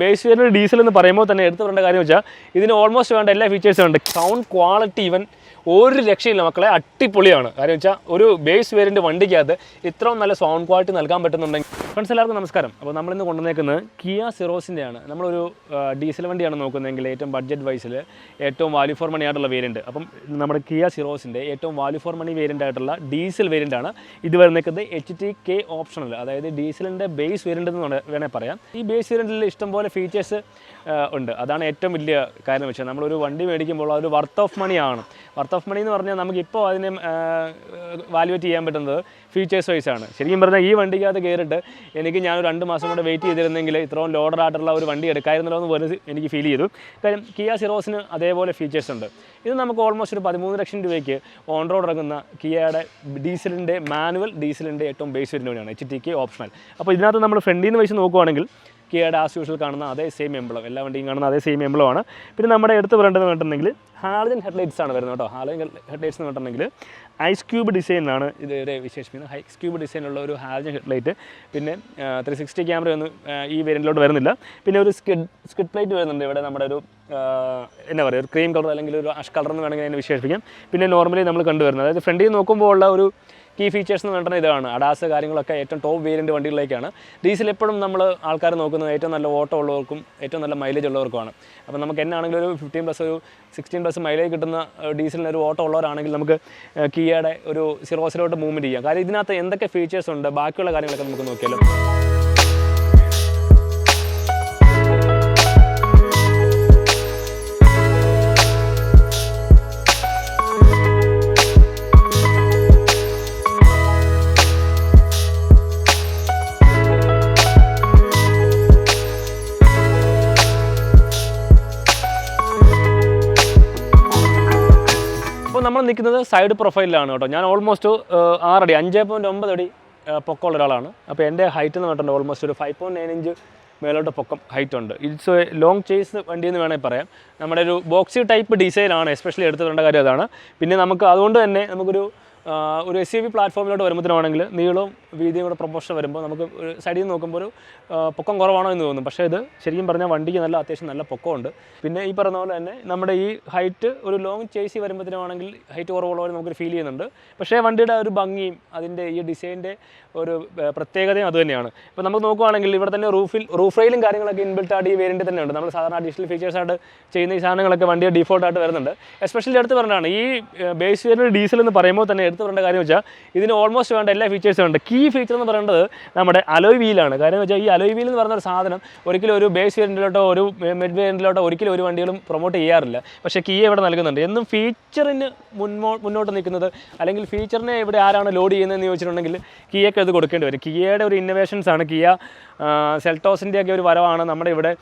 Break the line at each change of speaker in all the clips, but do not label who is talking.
Base variant diesel എന്ന് പറയുമ്പോൾ തന്നെ എടുത്തു പറയേണ്ട കാര്യം വെച്ചാൽ ഇതിന് ഓൾമോസ്റ്റ് വേണ്ട എല്ലാ ഫീച്ചേഴ്സും ഉണ്ട്. സൗണ്ട് ക്വാളിറ്റി ഇവൻ ഒരു രക്ഷയില്ല മക്കളെ അടിപൊളിയാണ്. കാര്യം വെച്ചാൽ ഒരു ബേസ് വേരിയന്റ് വണ്ടിക്കകത്ത് ഇത്രയും നല്ല സൗണ്ട് ക്വാളിറ്റി നൽകാൻ പറ്റുന്നുണ്ടെങ്കിൽ ഫ്രണ്ട്സ് എല്ലാവർക്കും നമസ്കാരം. അപ്പോൾ നമ്മളിന്ന് കൊണ്ടുവന്നേക്കുന്നത് കിയ സിറോസിന്റെയാണ് നമ്മളൊരു ഡീസൽ വണ്ടിയാണ് നോക്കുന്നതെങ്കിൽ ഏറ്റവും ബഡ്ജറ്റ് വൈസിൽ ഏറ്റവും വാല്യൂ ഫോർ മണി ആയിട്ടുള്ള വേരിയന്റ് അപ്പം നമ്മുടെ കിയ സിറോസിന്റെ ഏറ്റവും വാല്യൂ ഫോർ മണി വേരിയന്റ് ആയിട്ടുള്ള ഡീസൽ വേരിയന്റ് ആണ് ഇത് വരുന്നേക്കുന്നത് എച്ച് ടി കെ ഓപ്ഷണൽ അതായത് ഡീസലിന്റെ ബേസ് വേരിയന്റ് എന്ന് വേണേ- വേണേൽ പറയാം. ഈ ബേസ് വേരിയന്റിൽ ഇഷ്ടംപോലെ ഫീച്ചേഴ്സ് ഉണ്ട്. അതാണ് ഏറ്റവും വലിയ കാര്യം വെച്ചാൽ നമ്മളൊരു വണ്ടി മേടിക്കുമ്പോൾ അതൊരു വർത്ത് ഓഫ് മണി ആണ്. വർത്ത് ഓഫ് മണി എന്ന് പറഞ്ഞാൽ നമുക്കിപ്പോൾ അതിനെ വാല്യുവേറ്റ് ചെയ്യാൻ പറ്റുന്നത് ഫീച്ചേഴ്സ് വൈസ് ആണ്. ശരിക്കും പറഞ്ഞാൽ ഈ വണ്ടിക്കകത്ത് കയറിയിട്ട് എനിക്ക് ഞാൻ രണ്ട് മാസം കൂടെ വെയിറ്റ് ചെയ്തിരുന്നെങ്കിൽ ഇത്രയും ലോഡർ ആയിട്ടുള്ള ഒരു വണ്ടി എടുക്കായിരുന്നല്ലോ എന്ന് പോലെ എനിക്ക് ഫീൽ ചെയ്തു. കാര്യം കിയ സിറോസിന് അതേപോലെ ഫീച്ചേഴ്സ് ഉണ്ട്. ഇത് നമുക്ക് ഓൾമോസ്റ്റ് ഒരു പതിമൂന്ന് ലക്ഷം രൂപയ്ക്ക് ഓൺ റോഡ് ഇറങ്ങുന്ന കിയയുടെ ഡീസലിന്റെ മാനുവൽ ഡീസലിന്റെ ഏറ്റവും ബേസ് വരുന്നതാണ് എച്ച് ടി കെ ഓപ്ഷണൽ അപ്പോൾ ഇതിനകത്ത് നമ്മൾ ഫ്രണ്ടിൽ നിന്ന് വെച്ച് നോക്കുവാണെങ്കിൽ കിയയുടെ ആസ് യൂഷ്വൽ കാണുന്ന അതേ സെയിം എംബ്ലം എല്ലാ വണ്ടിയും കാണുന്ന അതേ സെയിം എംബ്ലമാണ് പിന്നെ നമ്മുടെ എടുത്ത് പറയേണ്ടത് പറഞ്ഞിട്ടുണ്ടെങ്കിൽ ഹാളജൻ ഹെഡ്ലൈറ്റ്സ് ആണ് വരുന്നത് കേട്ടോ. ഹാളജൻ ഹെഡ്ലൈറ്റ്സ് എന്ന് പറഞ്ഞിട്ടുണ്ടെങ്കിൽ ഐസ് ക്യൂബ് ഡിസൈനാണ് ഇത് ഇവരെ വിശേഷിപ്പിക്കുന്നത്. ഹൈസ് ക്യൂബ് ഡിസൈനുള്ള ഒരു ഹാളജൻ ഹെഡ്ലൈറ്റ്. പിന്നെ ത്രീ സിക്സ്റ്റി ക്യാമറ ഒന്നും ഈ വേരിയന്റിലോട്ട് വരുന്നില്ല. പിന്നെ ഒരു സ്കിഡ് സ്കിഡ് പ്ലേറ്റ് വരുന്നുണ്ട് ഇവിടെ നമ്മുടെ ഒരു എന്താ പറയുക ഒരു ക്രീം കളർ അല്ലെങ്കിൽ ഒരു അഷ് കളർ എന്ന് വേണമെങ്കിൽ അതിനെ വിശേഷിപ്പിക്കാം. പിന്നെ നോർമലി നമ്മൾ കണ്ടുവരുന്നത്. അതായത് ഫ്രണ്ടിൽ നോക്കുമ്പോൾ ഉള്ള ഒരു കീ ഫീച്ചേഴ്സ് എന്ന് പറഞ്ഞാൽ ഇതാണ്. അഡാസ് കാര്യങ്ങളൊക്കെ ഏറ്റവും ടോപ്പ് വേരിയന്റ് വണ്ടികളിലേക്കാണ്. ഡീസൽ എപ്പോഴും നമ്മൾ ആൾക്കാർ നോക്കുന്നത് ഏറ്റവും നല്ല ഓട്ടം ഉള്ളവർക്കും ഏറ്റവും നല്ല മൈലേജ് ഉള്ളവർക്കുമാണ്. അപ്പോൾ നമുക്ക് എന്നാണെങ്കിലും ഒരു ഫിഫ്റ്റീൻ പ്ലസ് ഒരു സിക്സ്റ്റീൻ പ്ലസ് മൈലേജ് കിട്ടുന്ന ഡീസലിന് ഒരു ഓട്ടം ഉള്ളവരാണെങ്കിൽ നമുക്ക് കീയുടെ ഒരു സിറോസിലോട്ട് മൂവ്മെന്റ് ചെയ്യാം. കാര്യം ഇതിനകത്ത് എന്തൊക്കെ ഫീച്ചേഴ്സ് ഉണ്ട്? ബാക്കിയുള്ള കാര്യങ്ങളൊക്കെ നമുക്ക് നോക്കിയാലോ. നിൽക്കുന്നത് സൈഡ് പ്രൊഫൈലിലാണ് കേട്ടോ. ഞാൻ ഓൾമോസ്റ്റ് ആറടി അഞ്ച് പോയിന്റ് ഒമ്പത് അടി പൊക്കമുള്ള ഒരാളാണ്. അപ്പോൾ എന്റെ ഹൈറ്റ് എന്ന് പറഞ്ഞിട്ടുണ്ട് ഓൾമോസ്റ്റ് ഒരു ഫൈവ് പോയിന്റ് നയൻ ഇഞ്ച് മേലോട്ട് പൊക്കം ഹൈറ്റ് ഉണ്ട്. ഇറ്റ്സ് എ ലോങ് ചേസ് വണ്ടി എന്ന് വേണമെങ്കിൽ പറയാം. നമ്മുടെ ഒരു ബോക്സി ടൈപ്പ് ഡിസൈനാണ് എസ്പെഷ്യലി എടുത്തു വരേണ്ട കാര്യം അതാണ്. പിന്നെ നമുക്ക് അതുകൊണ്ട് തന്നെ നമുക്കൊരു ഒരു എസ് യു വി പ്ലാറ്റ്ഫോമിലോട്ട് വരുമ്പോഴത്തേനാണെങ്കിൽ നീളവും വീതിയും കൂടെ പ്രൊപ്പോഷൻ വരുമ്പോൾ നമുക്ക് ഒരു സൈഡിൽ നിന്ന് നോക്കുമ്പോൾ ഒരു പൊക്കം കുറവാണോ എന്ന് തോന്നും. പക്ഷേ ഇത് ശരിക്കും പറഞ്ഞാൽ വണ്ടിക്ക് നല്ല അത്യാവശ്യം നല്ല പൊക്കമുണ്ട്. പിന്നെ ഈ പറഞ്ഞ പോലെ തന്നെ നമ്മുടെ ഈ ഹൈറ്റ് ഒരു ലോങ് ചേസി വരുമ്പോഴത്തേനാണെങ്കിൽ ഹൈറ്റ് കുറവുള്ളവർ നമുക്ക് ഫീൽ ചെയ്യുന്നുണ്ട്. പക്ഷേ വണ്ടിയുടെ ഒരു ഭംഗിയും അതിന്റെ ഈ ഡിസൈന്റെ ഒരു പ്രത്യേകതയും അത് തന്നെയാണ്. ഇപ്പോൾ നമുക്ക് നോക്കുവാണെങ്കിൽ ഇവിടെ തന്നെ റൂഫിൽ റൂഫ് റെയിലും കാര്യങ്ങളൊക്കെ ഇൻബിൽട്ട് ആയിട്ട് ഈ വേരിയന്റ് തന്നെയുണ്ട്. നമ്മൾ സാധാരണ അഡീഷണൽ ഫീച്ചേഴ്സ് ആയിട്ട് ചെയ്യുന്ന ഈ സാധനങ്ങളൊക്കെ വണ്ടിയെ ഡിഫോൾട്ടായിട്ട് വരുന്നുണ്ട്. എസ്പെഷ്യലി എടുത്ത് പറഞ്ഞതാണ് ഈ ബേസ് വേരിയന്റ് ഡീസൽ എന്ന് പറയുമ്പോൾ തന്നെ എടുത്ത് പറയേണ്ട കാര്യം വെച്ചാൽ ഇതിന് ഓൾമോസ്റ്റ് വേണ്ട എല്ലാ ഫീച്ചേഴ്സും ഉണ്ട്. കീ ഫീച്ചർ എന്ന് പറയുന്നത് നമ്മുടെ അലോയ് വീലാണ് കാര്യം വെച്ചാൽ ഈ അലോയ് വീൽ എന്ന് പറയുന്ന ഒരു സാധനം ഒരിക്കലും ഒരു ബേസ് വേരിയന്റിലോട്ടോ ഒരു മെഡ് വേരിയന്റിലോട്ടോ ഒരിക്കലും ഒരു വണ്ടികളും പ്രൊമോട്ട് ചെയ്യാറില്ല. പക്ഷേ കീ ഇവിടെ നൽകുന്നുണ്ട്. എന്നും ഫീച്ചറിന് മുൻപോ മുന്നോട്ട് നിൽക്കുന്നത് അല്ലെങ്കിൽ ഫീച്ചറിനെ ഇവിടെ ആരാണ് ലോഡ് ചെയ്യുന്നതെന്ന് ചോദിച്ചിട്ടുണ്ടെങ്കിൽ കിയൊക്കെ അത് കൊടുക്കേണ്ടി വരും. കിയയുടെ ഒരു ഇന്നോവേഷൻസ് ആണ് കിയ സെൽട്ടോസിന്റെയൊക്കെ ഒരു വരവാണ് നമ്മുടെ ഇവിടെ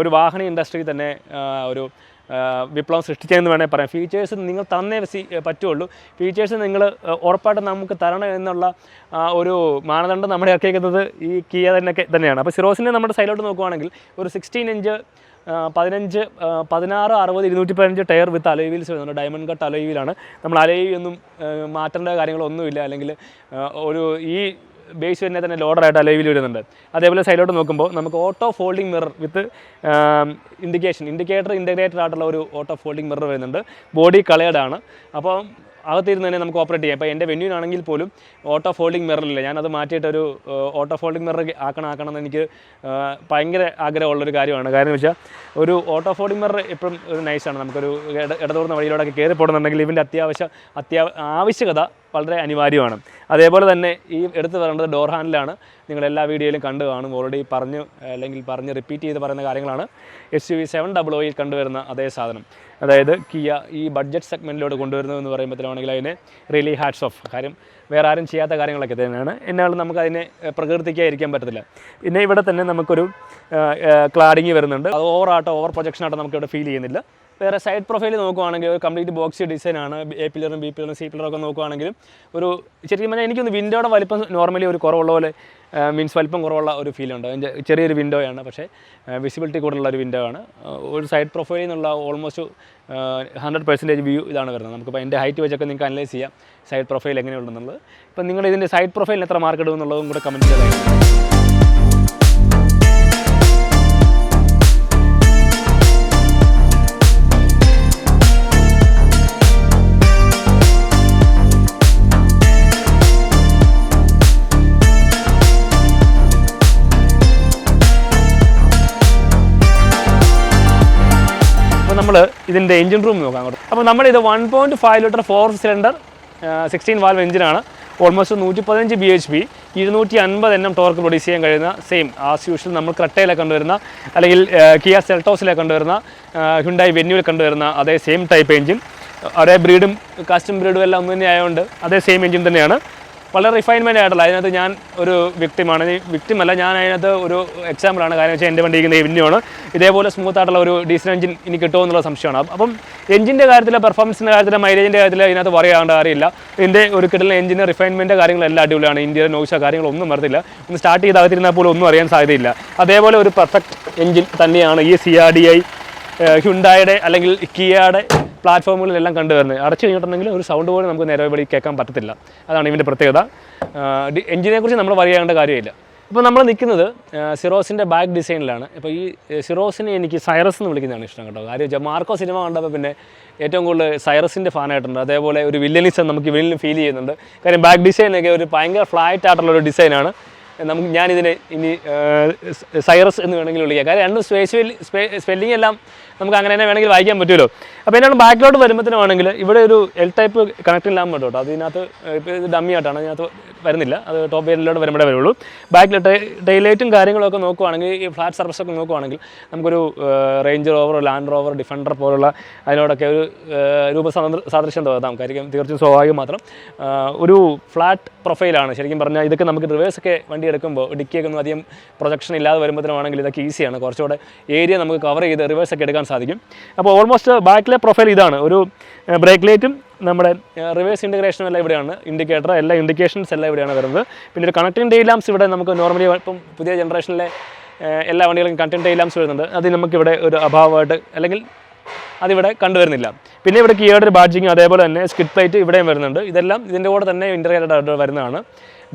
ഒരു വാഹന ഇൻഡസ്ട്രി തന്നെ ഒരു വിപ്ലവം സൃഷ്ടിച്ചതെന്ന് വേണമെങ്കിൽ പറയാം. ഫീച്ചേഴ്സ് നിങ്ങൾ തന്നേ പറ്റുള്ളൂ. ഫീച്ചേഴ്സ് നിങ്ങൾ ഉറപ്പായിട്ടും നമുക്ക് തരണം എന്നുള്ള ഒരു മാനദണ്ഡം നമ്മുടെ ഇറക്കിയിരിക്കുന്നത് ഈ കിയ തന്നെ തന്നെയാണ്. അപ്പോൾ സിറോസിനെ നമ്മുടെ സൈഡിലോട്ട് നോക്കുവാണെങ്കിൽ ഒരു സിക്സ്റ്റീൻ ഇഞ്ച് പതിനഞ്ച് പതിനാറ് അറുപത് ഇരുന്നൂറ്റി പതിനഞ്ച് ടയർ വിത്ത് അലോയ് വീൽസ് വരുന്നുണ്ട്. ഡയമണ്ട് കട്ട് അലോയ് വീലാണ് നമ്മൾ അലോയ് ഒന്നും മാറ്റേണ്ട കാര്യങ്ങളൊന്നുമില്ല. അല്ലെങ്കിൽ ഒരു ഈ ബേസ് തന്നെ തന്നെ ലോഡറായിട്ട് അലൈവിൽ വരുന്നുണ്ട്. അതേപോലെ സൈഡിലോട്ട് നോക്കുമ്പോൾ നമുക്ക് auto folding mirror with indication indicator integrated ആയിട്ടുള്ള ഒരു ഓട്ടോ ഫോൾഡിംഗ് മിറർ വരുന്നുണ്ട്. ബോഡി കളേർഡ് ആണ്. അപ്പോൾ അകത്തിരുന്ന് തന്നെ നമുക്ക് ഓപ്പറേറ്റ് ചെയ്യാം. ഇപ്പോൾ എന്റെ വെന്യൂനാണെങ്കിൽ പോലും ഓട്ടോ ഫോൾഡിംഗ് മിററില്ല ഞാനത് മാറ്റിയിട്ട് ഒരു ഓട്ടോ ഫോൾഡിംഗ് മിറർ ആക്കണം ആക്കണം എന്ന് എനിക്ക് ഭയങ്കര ആഗ്രഹമുള്ളൊരു കാര്യമാണ്. കാരണം വെച്ചാൽ ഒരു ഓട്ടോ ഫോൾഡിംഗ് മിറർ എപ്പോഴും ഒരു നൈസാണ് നമുക്കൊരു ഇടതൂർന്ന വഴിയിലൂടെയൊക്കെ കയറി പോകണമെന്നുണ്ടെങ്കിൽ ഇവന്റെ അത്യാവശ്യ അത്യാ ആവശ്യകത വളരെ അനിവാര്യമാണ്. അതേപോലെ തന്നെ ഈ എടുത്തു പറയേണ്ടത് ഡോർ ഹാൻഡിലാണ് നിങ്ങൾ എല്ലാ വീഡിയോയിലും കണ്ടു കാണും. ഓൾറെഡി പറഞ്ഞു അല്ലെങ്കിൽ പറഞ്ഞ് റിപ്പീറ്റ് ചെയ്ത് പറയുന്ന കാര്യങ്ങളാണ്. S U V seven double ഒയിൽ കണ്ടുവരുന്ന അതേ സാധനം. അതായത് കിയ ഈ ബഡ്ജറ്റ് സെഗ്മെന്റിലോട്ട് കൊണ്ടുവരുന്നത് എന്ന് പറയുമ്പോഴത്തേനാണെങ്കിൽ അതിന് റിയലി ഹാറ്റ്സ് ഓഫ് കാര്യം വേറെ ആരും ചെയ്യാത്ത കാര്യങ്ങളൊക്കെ തന്നെയാണ്. എന്നാലും നമുക്ക് അതിനെ പ്രകീർത്തിക്കാതിരിക്കാൻ പറ്റത്തില്ല. പിന്നെ ഇവിടെ തന്നെ നമുക്കൊരു ക്ലാഡിങ് വരുന്നുണ്ട്. അത് ഓവർ ആട്ടോ ഓവർ പ്രൊജക്ഷൻ നമുക്ക് ഇവിടെ ഫീൽ ചെയ്യുന്നില്ല. വേറെ സൈഡ് പ്രൊഫൈൽ നോക്കുവാണെങ്കിൽ ഒരു കംപ്ലീറ്റ് ബോക്സി ഡിസൈനാണ് എ പില്ലറും ബി പില്ലറും സി പില്ലറും ഒക്കെ നോക്കുവാണെങ്കിലും ഒരു ശരിക്കും പറഞ്ഞാൽ എനിക്കൊന്ന് വിൻഡോയുടെ വലിപ്പം നോർമലി ഒരു കുറവുള്ള പോലെ മീൻസ് വലിപ്പം കുറവുള്ള ഒരു ഫീൽ ഉണ്ട്. അതിന്റെ ചെറിയൊരു വിൻഡോയാണ് പക്ഷേ വിസിബിലിറ്റി കൂടുതലുള്ള ഒരു വിൻഡോ ആണ്. ഒരു സൈഡ് പ്രൊഫൈലിൽ നിന്നുള്ള ഓൾമോസ്റ്റ് ഹൺഡ്രഡ് പെർസെന്റേജ് വ്യൂ ഇതാണ് വരുന്നത്. നമുക്കിപ്പോൾ എന്റെ ഹൈറ്റ് വെച്ചൊക്കെ നിങ്ങൾക്ക് അനലൈസ് ചെയ്യാം സൈഡ് പ്രൊഫൈൽ എങ്ങനെയുണ്ടെന്നുള്ളത്. ഇപ്പം നിങ്ങൾ ഇതിന്റെ സൈഡ് പ്രൊഫൈലിന് എത്ര മാർക്ക് ഇടും എന്നുള്ളതും കൂടെ കമന്റ് ചെയ്താൽ ഇതിന്റെ എഞ്ചിൻ റൂം നോക്കാം അങ്ങോട്ട്. അപ്പോൾ നമ്മൾ ഇത് one point five litre four cylinder sixteen valve എഞ്ചിനാണ് ഓൾമോസ്റ്റ് നൂറ്റി പതിനഞ്ച് ബി എച്ച് പി ഇരുന്നൂറ്റി അൻപത് എണ്ണം ടോർക്ക് പ്രൊഡ്യൂസ് ചെയ്യാൻ കഴിയുന്ന സെയിം ആസ് യൂഷ്വൽ നമ്മൾ ക്രട്ടയിലെ കണ്ടുവരുന്ന അല്ലെങ്കിൽ കിയ സെൽട്ടോസിലെ കണ്ടുവരുന്ന ഹുണ്ടായി വെന്യൂവിൽ കണ്ടുവരുന്ന അതേ സെയിം ടൈപ്പ് എഞ്ചിൻ അതേ ബ്രീഡും കാസ്റ്റം ബ്രീഡും എല്ലാം ഒന്ന് തന്നെ ആയതുകൊണ്ട് അതേ സെയിം എഞ്ചിൻ തന്നെയാണ്. വളരെ റിഫൈൻമെന്റ് ആയിട്ടുള്ള അതിനകത്ത് ഞാൻ ഒരു വ്യക്തിമാണ്. വ്യക്തിം അല്ല ഞാൻ അതിനകത്ത് ഒരു എക്സാമ്പിളാണ് കാരണം വെച്ചാൽ എന്റെ വണ്ടി ഇരിക്കുന്ന എവിന്യൂണ് ഇതേപോലെ സ്മൂത്ത് ആയിട്ടുള്ള ഒരു ഡീസൽ എഞ്ചിൻ ഇനി കിട്ടുമോ എന്നുള്ള സംശയമാണ്. അപ്പം- എഞ്ചിന്റെ കാര്യത്തിൽ പെർഫോമൻസിന്റെ കാര്യത്തിൽ മൈലേജിന്റെ കാര്യത്തിൽ ഇതിനകത്ത് പറയാണ്ട് കാര്യമില്ല. ഇതിന്റെ ഒരു കിട്ടുന്ന എഞ്ചിന്റെ റിഫൈൻമെന്റ് കാര്യങ്ങളെല്ലാം അടിപൊളിയാണ്. ഇന്ത്യയുടെ നോശ കാര്യങ്ങളൊന്നും വരത്തില്ല. ഒന്ന് സ്റ്റാർട്ട് ചെയ്ത് അകത്തിരുന്നാൽ പോലും ഒന്നും അറിയാൻ സാധ്യതയില്ല. അതേപോലെ ഒരു പെർഫെക്റ്റ് എഞ്ചിൻ തന്നെയാണ് ഈ സി ആർ ഡി ഐ ഹ്യുണ്ടായുടെ അല്ലെങ്കിൽ കിയയുടെ പ്ലാറ്റ്ഫോമുകളിലെല്ലാം കണ്ടുവരുന്നത്. അടച്ചു കഴിഞ്ഞിട്ടുണ്ടെങ്കിൽ ഒരു സൗണ്ട് പോലും നമുക്ക് നേരെ വഴി കേൾക്കാൻ പറ്റത്തില്ല. അതാണ് ഇതിന്റെ പ്രത്യേകത. എഞ്ചിനെക്കുറിച്ച് നമ്മൾ പറയേണ്ട കാര്യമില്ല. ഇപ്പോൾ നമ്മൾ നിൽക്കുന്നത് സിറോസിന്റെ ബാക്ക് ഡിസൈനിലാണ് ഇപ്പോൾ ഈ സിറോസിനെ എനിക്ക് സൈറസ് എന്ന് വിളിക്കുന്നതാണ് ഇഷ്ടം കേട്ടോ. കാര്യം മാർക്കോ സിനിമ കണ്ടപ്പോൾ പിന്നെ ഏറ്റവും കൂടുതൽ സൈറസിന്റെ ഫാനായിട്ടുണ്ട് അതേപോലെ ഒരു വില്ലനിസം നമുക്ക് വില്ലിനും ഫീൽ ചെയ്യുന്നുണ്ട്. കാര്യം ബാക്ക് ഡിസൈനൊക്കെ ഒരു ഭയങ്കര ഫ്ലാറ്റ് ആയിട്ടുള്ള ഒരു ഡിസൈനാണ് നമുക്ക് ഞാനിതിനെ ഇനി സൈറസ് എന്ന് വേണമെങ്കിൽ വിളിക്കാം. കാര്യം രണ്ടും സ്പേസ് സ്പെല്ലിംഗ് എല്ലാം നമുക്ക് അങ്ങനെ തന്നെ വേണമെങ്കിൽ വായിക്കാൻ പറ്റുമല്ലോ. അപ്പോൾ എന്നാണ് ബാക്കിലോട്ട് വരുമ്പോഴത്തേനാണെങ്കിൽ ഇവിടെ ഒരു എൽ ടൈപ്പ് കണക്റ്റിംഗ് ലാമ്പ് ഉണ്ട്? കേട്ടോ അതിനകത്ത് ഇപ്പോൾ ഇത് ഡമ്മി ആയിട്ടാണ് അതിനകത്ത് വരുന്നില്ല. അത് ടോപ്പ് ഏരിയയിലോട്ട് വരുമ്പോഴേ വരുള്ളൂ. ബാക്കിൽ ഡെയിലൈറ്റും കാര്യങ്ങളൊക്കെ നോക്കുവാണെങ്കിൽ ഈ ഫ്ലാറ്റ് സർഫസ് ഒക്കെ നോക്കുവാണെങ്കിൽ നമുക്കൊരു Range Rover Land Rover Defender പോലുള്ള അതിനോടൊക്കെ ഒരു രൂപ സാദൃശ്യം തോന്നാം കാര്യം തീർച്ചയായും സ്വാഭാവികം മാത്രം. ഒരു ഫ്ലാറ്റ് പ്രൊഫൈലാണ് ശരിക്കും പറഞ്ഞാൽ ഇതൊക്കെ നമുക്ക് റിവേഴ്സ് ഒക്കെ വണ്ടി എടുക്കുമ്പോൾ ഡിക്കിയൊക്കെ ഒന്നും അധികം പ്രൊജക്ഷൻ ഇല്ലാതെ വരുമ്പോഴത്തേനാണെങ്കിൽ ഇതൊക്കെ ഈസിയാണ് കുറച്ചുകൂടെ ഏരിയ നമുക്ക് കവർ ചെയ്ത് റിവേഴ്സ് ഒക്കെ എടുക്കാൻ സാധിക്കും. അപ്പോൾ ഓൾമോസ്റ്റ് ബാക്കിലെ പ്രൊഫൈൽ ഇതാണ്. ഒരു ബ്രേക്ക് ലൈറ്റും നമ്മുടെ റിവേഴ്സ് ഇന്റഗ്രേഷനും എല്ലാം ഇവിടെയാണ്. ഇൻഡിക്കേറ്റർ എല്ലാ ഇൻഡിക്കേഷൻസ് എല്ലാം ഇവിടെയാണ് വരുന്നത്. പിന്നെ ഒരു കണക്റ്റിംഗ് ഡേ ലാംസ് ഇവിടെ നമുക്ക് നോർമലി ഇപ്പം പുതിയ ജനറേഷനിലെ എല്ലാ വണ്ടികളും കണക്റ്റിംഗ് ഡേ ലാംസ് വരുന്നുണ്ട്. അത് നമുക്കിവിടെ ഒരു അഭാവമായിട്ട് അല്ലെങ്കിൽ അതിവിടെ കണ്ടുവരുന്നില്ല. പിന്നെ ഇവിടെ കിയുടെ ഒരു ബാഡ്ജിങ് അതേപോലെ തന്നെ സ്കിറ്റ് പ്ലേറ്റ് ഇവിടെയും വരുന്നുണ്ട്. ഇതെല്ലാം ഇതിന്റെ കൂടെ തന്നെ ഇന്റർഗ്രേറ്റഡ് ആയിട്ട് വരുന്നതാണ്.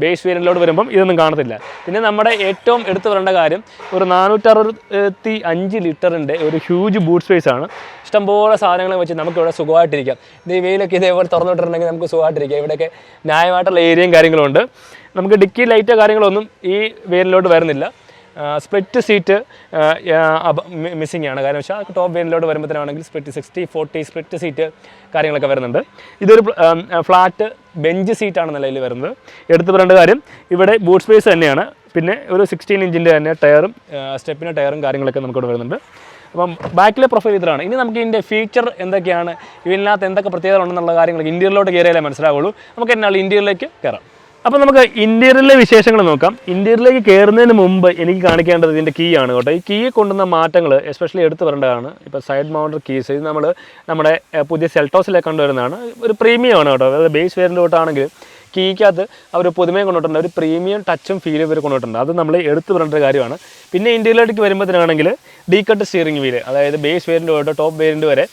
ബേസ് വേരിയന്റിലോട്ട് വരുമ്പം ഇതൊന്നും കാണത്തില്ല. പിന്നെ നമ്മുടെ ഏറ്റവും എടുത്തു വരേണ്ട കാര്യം ഒരു നാനൂറ്ററുപത്തി അഞ്ച് ലിറ്ററിന്റെ ഒരു ഹ്യൂജ് ബൂട്ട് സ്പേസ് ആണ്. ഇഷ്ടംപോലെ സാധനങ്ങൾ വെച്ച് നമുക്ക് ഇവിടെ സുഖമായിട്ടിരിക്കാം. ഇത് വെയിലൊക്കെ ഇതേപോലെ തുറന്നിട്ടുണ്ടെങ്കിൽ നമുക്ക് സുഖമായിട്ടിരിക്കാം. ഇവിടെയൊക്കെ ന്യായമായിട്ടുള്ള ഏരിയയും കാര്യങ്ങളുണ്ട് നമുക്ക് ഡിക്കി ലൈറ്റോ കാര്യങ്ങളൊന്നും ഈ വേരിലോട്ട് വരുന്നില്ല. സ്പ്ലിറ്റ് സീറ്റ് മിസ്സിംഗ് ആണ്. കാരണം വെച്ചാൽ ടോപ്പ് വേരിലോട്ട് വരുമ്പോഴത്തേനാണെങ്കിൽ split sixty forty split seat കാര്യങ്ങളൊക്കെ വരുന്നുണ്ട്. ഇതൊരു ഫ്ലാറ്റ് ബെഞ്ച് സീറ്റാണ് നിലയിൽ വരുന്നത്. എടുത്തു പറയേണ്ട കാര്യം ഇവിടെ ബൂട്ട് സ്പേസ് തന്നെയാണ്. പിന്നെ ഒരു സിക്സ്റ്റീൻ ഇഞ്ചിന്റെ തന്നെ ടയറും സ്റ്റെപ്പിന്റെ ടയറും കാര്യങ്ങളൊക്കെ നമുക്കിവിടെ വരുന്നുണ്ട്. അപ്പം ബാക്കിലെ പ്രൊഫൈൽ ഇതാണ് ഇനി നമുക്ക് ഇതിന്റെ ഫീച്ചർ എന്തൊക്കെയാണ്? ഇതിനകത്ത് എന്തൊക്കെ പ്രത്യേകത ഉണ്ടെന്നുള്ള കാര്യങ്ങൾ ഇന്റീരിയറിലോട്ട് കയറിയാലേ മനസ്സിലാവുള്ളൂ. നമുക്ക് എന്നാൽ ഇന്റീരിയറിലേക്ക് കയറാം. അപ്പോൾ നമുക്ക് ഇന്റീരിയറിലെ വിശേഷങ്ങൾ നോക്കാം. ഇന്റീരിയറിലേക്ക് കയറുന്നതിന് മുമ്പ് എനിക്ക് കാണിക്കേണ്ടത് ഇതിന്റെ കീ ആണ് കേട്ടോ. ഈ കീ കൊണ്ടുവന്ന മാറ്റങ്ങൾ എസ്പെഷ്യലി എടുത്തു വരേണ്ടതാണ്. ഇപ്പോൾ സൈഡ് മൗണ്ടർ കീസ് ഇത് നമ്മൾ നമ്മുടെ പുതിയ സെൽട്ടോസിലേക്ക് കൊണ്ടുവരുന്നതാണ്. ഒരു പ്രീമിയം ആണ് കേട്ടോ. അതായത് ബേസ് വേരിയന്റോട്ടാണെങ്കിൽ കീക്കകത്ത് അവർ പുതുമയും കൊണ്ടുവന്നിട്ടുണ്ട്. ഒരു പ്രീമിയം ടച്ചും ഫീലും ഇവർ കൊണ്ടിട്ടുണ്ട് അത് നമ്മൾ എടുത്തു പറയേണ്ട കാര്യമാണ്. പിന്നെ ഇന്റീരിയറിലേക്ക് വരുമ്പോഴത്തേനാണെങ്കിൽ ഡീ കട്ട് സ്റ്റിയറിംഗ് വീൽ അതായത് ബേസ് വേരിന്റെ തൊട്ട് ടോപ്പ് വേരിന്റെ വരെ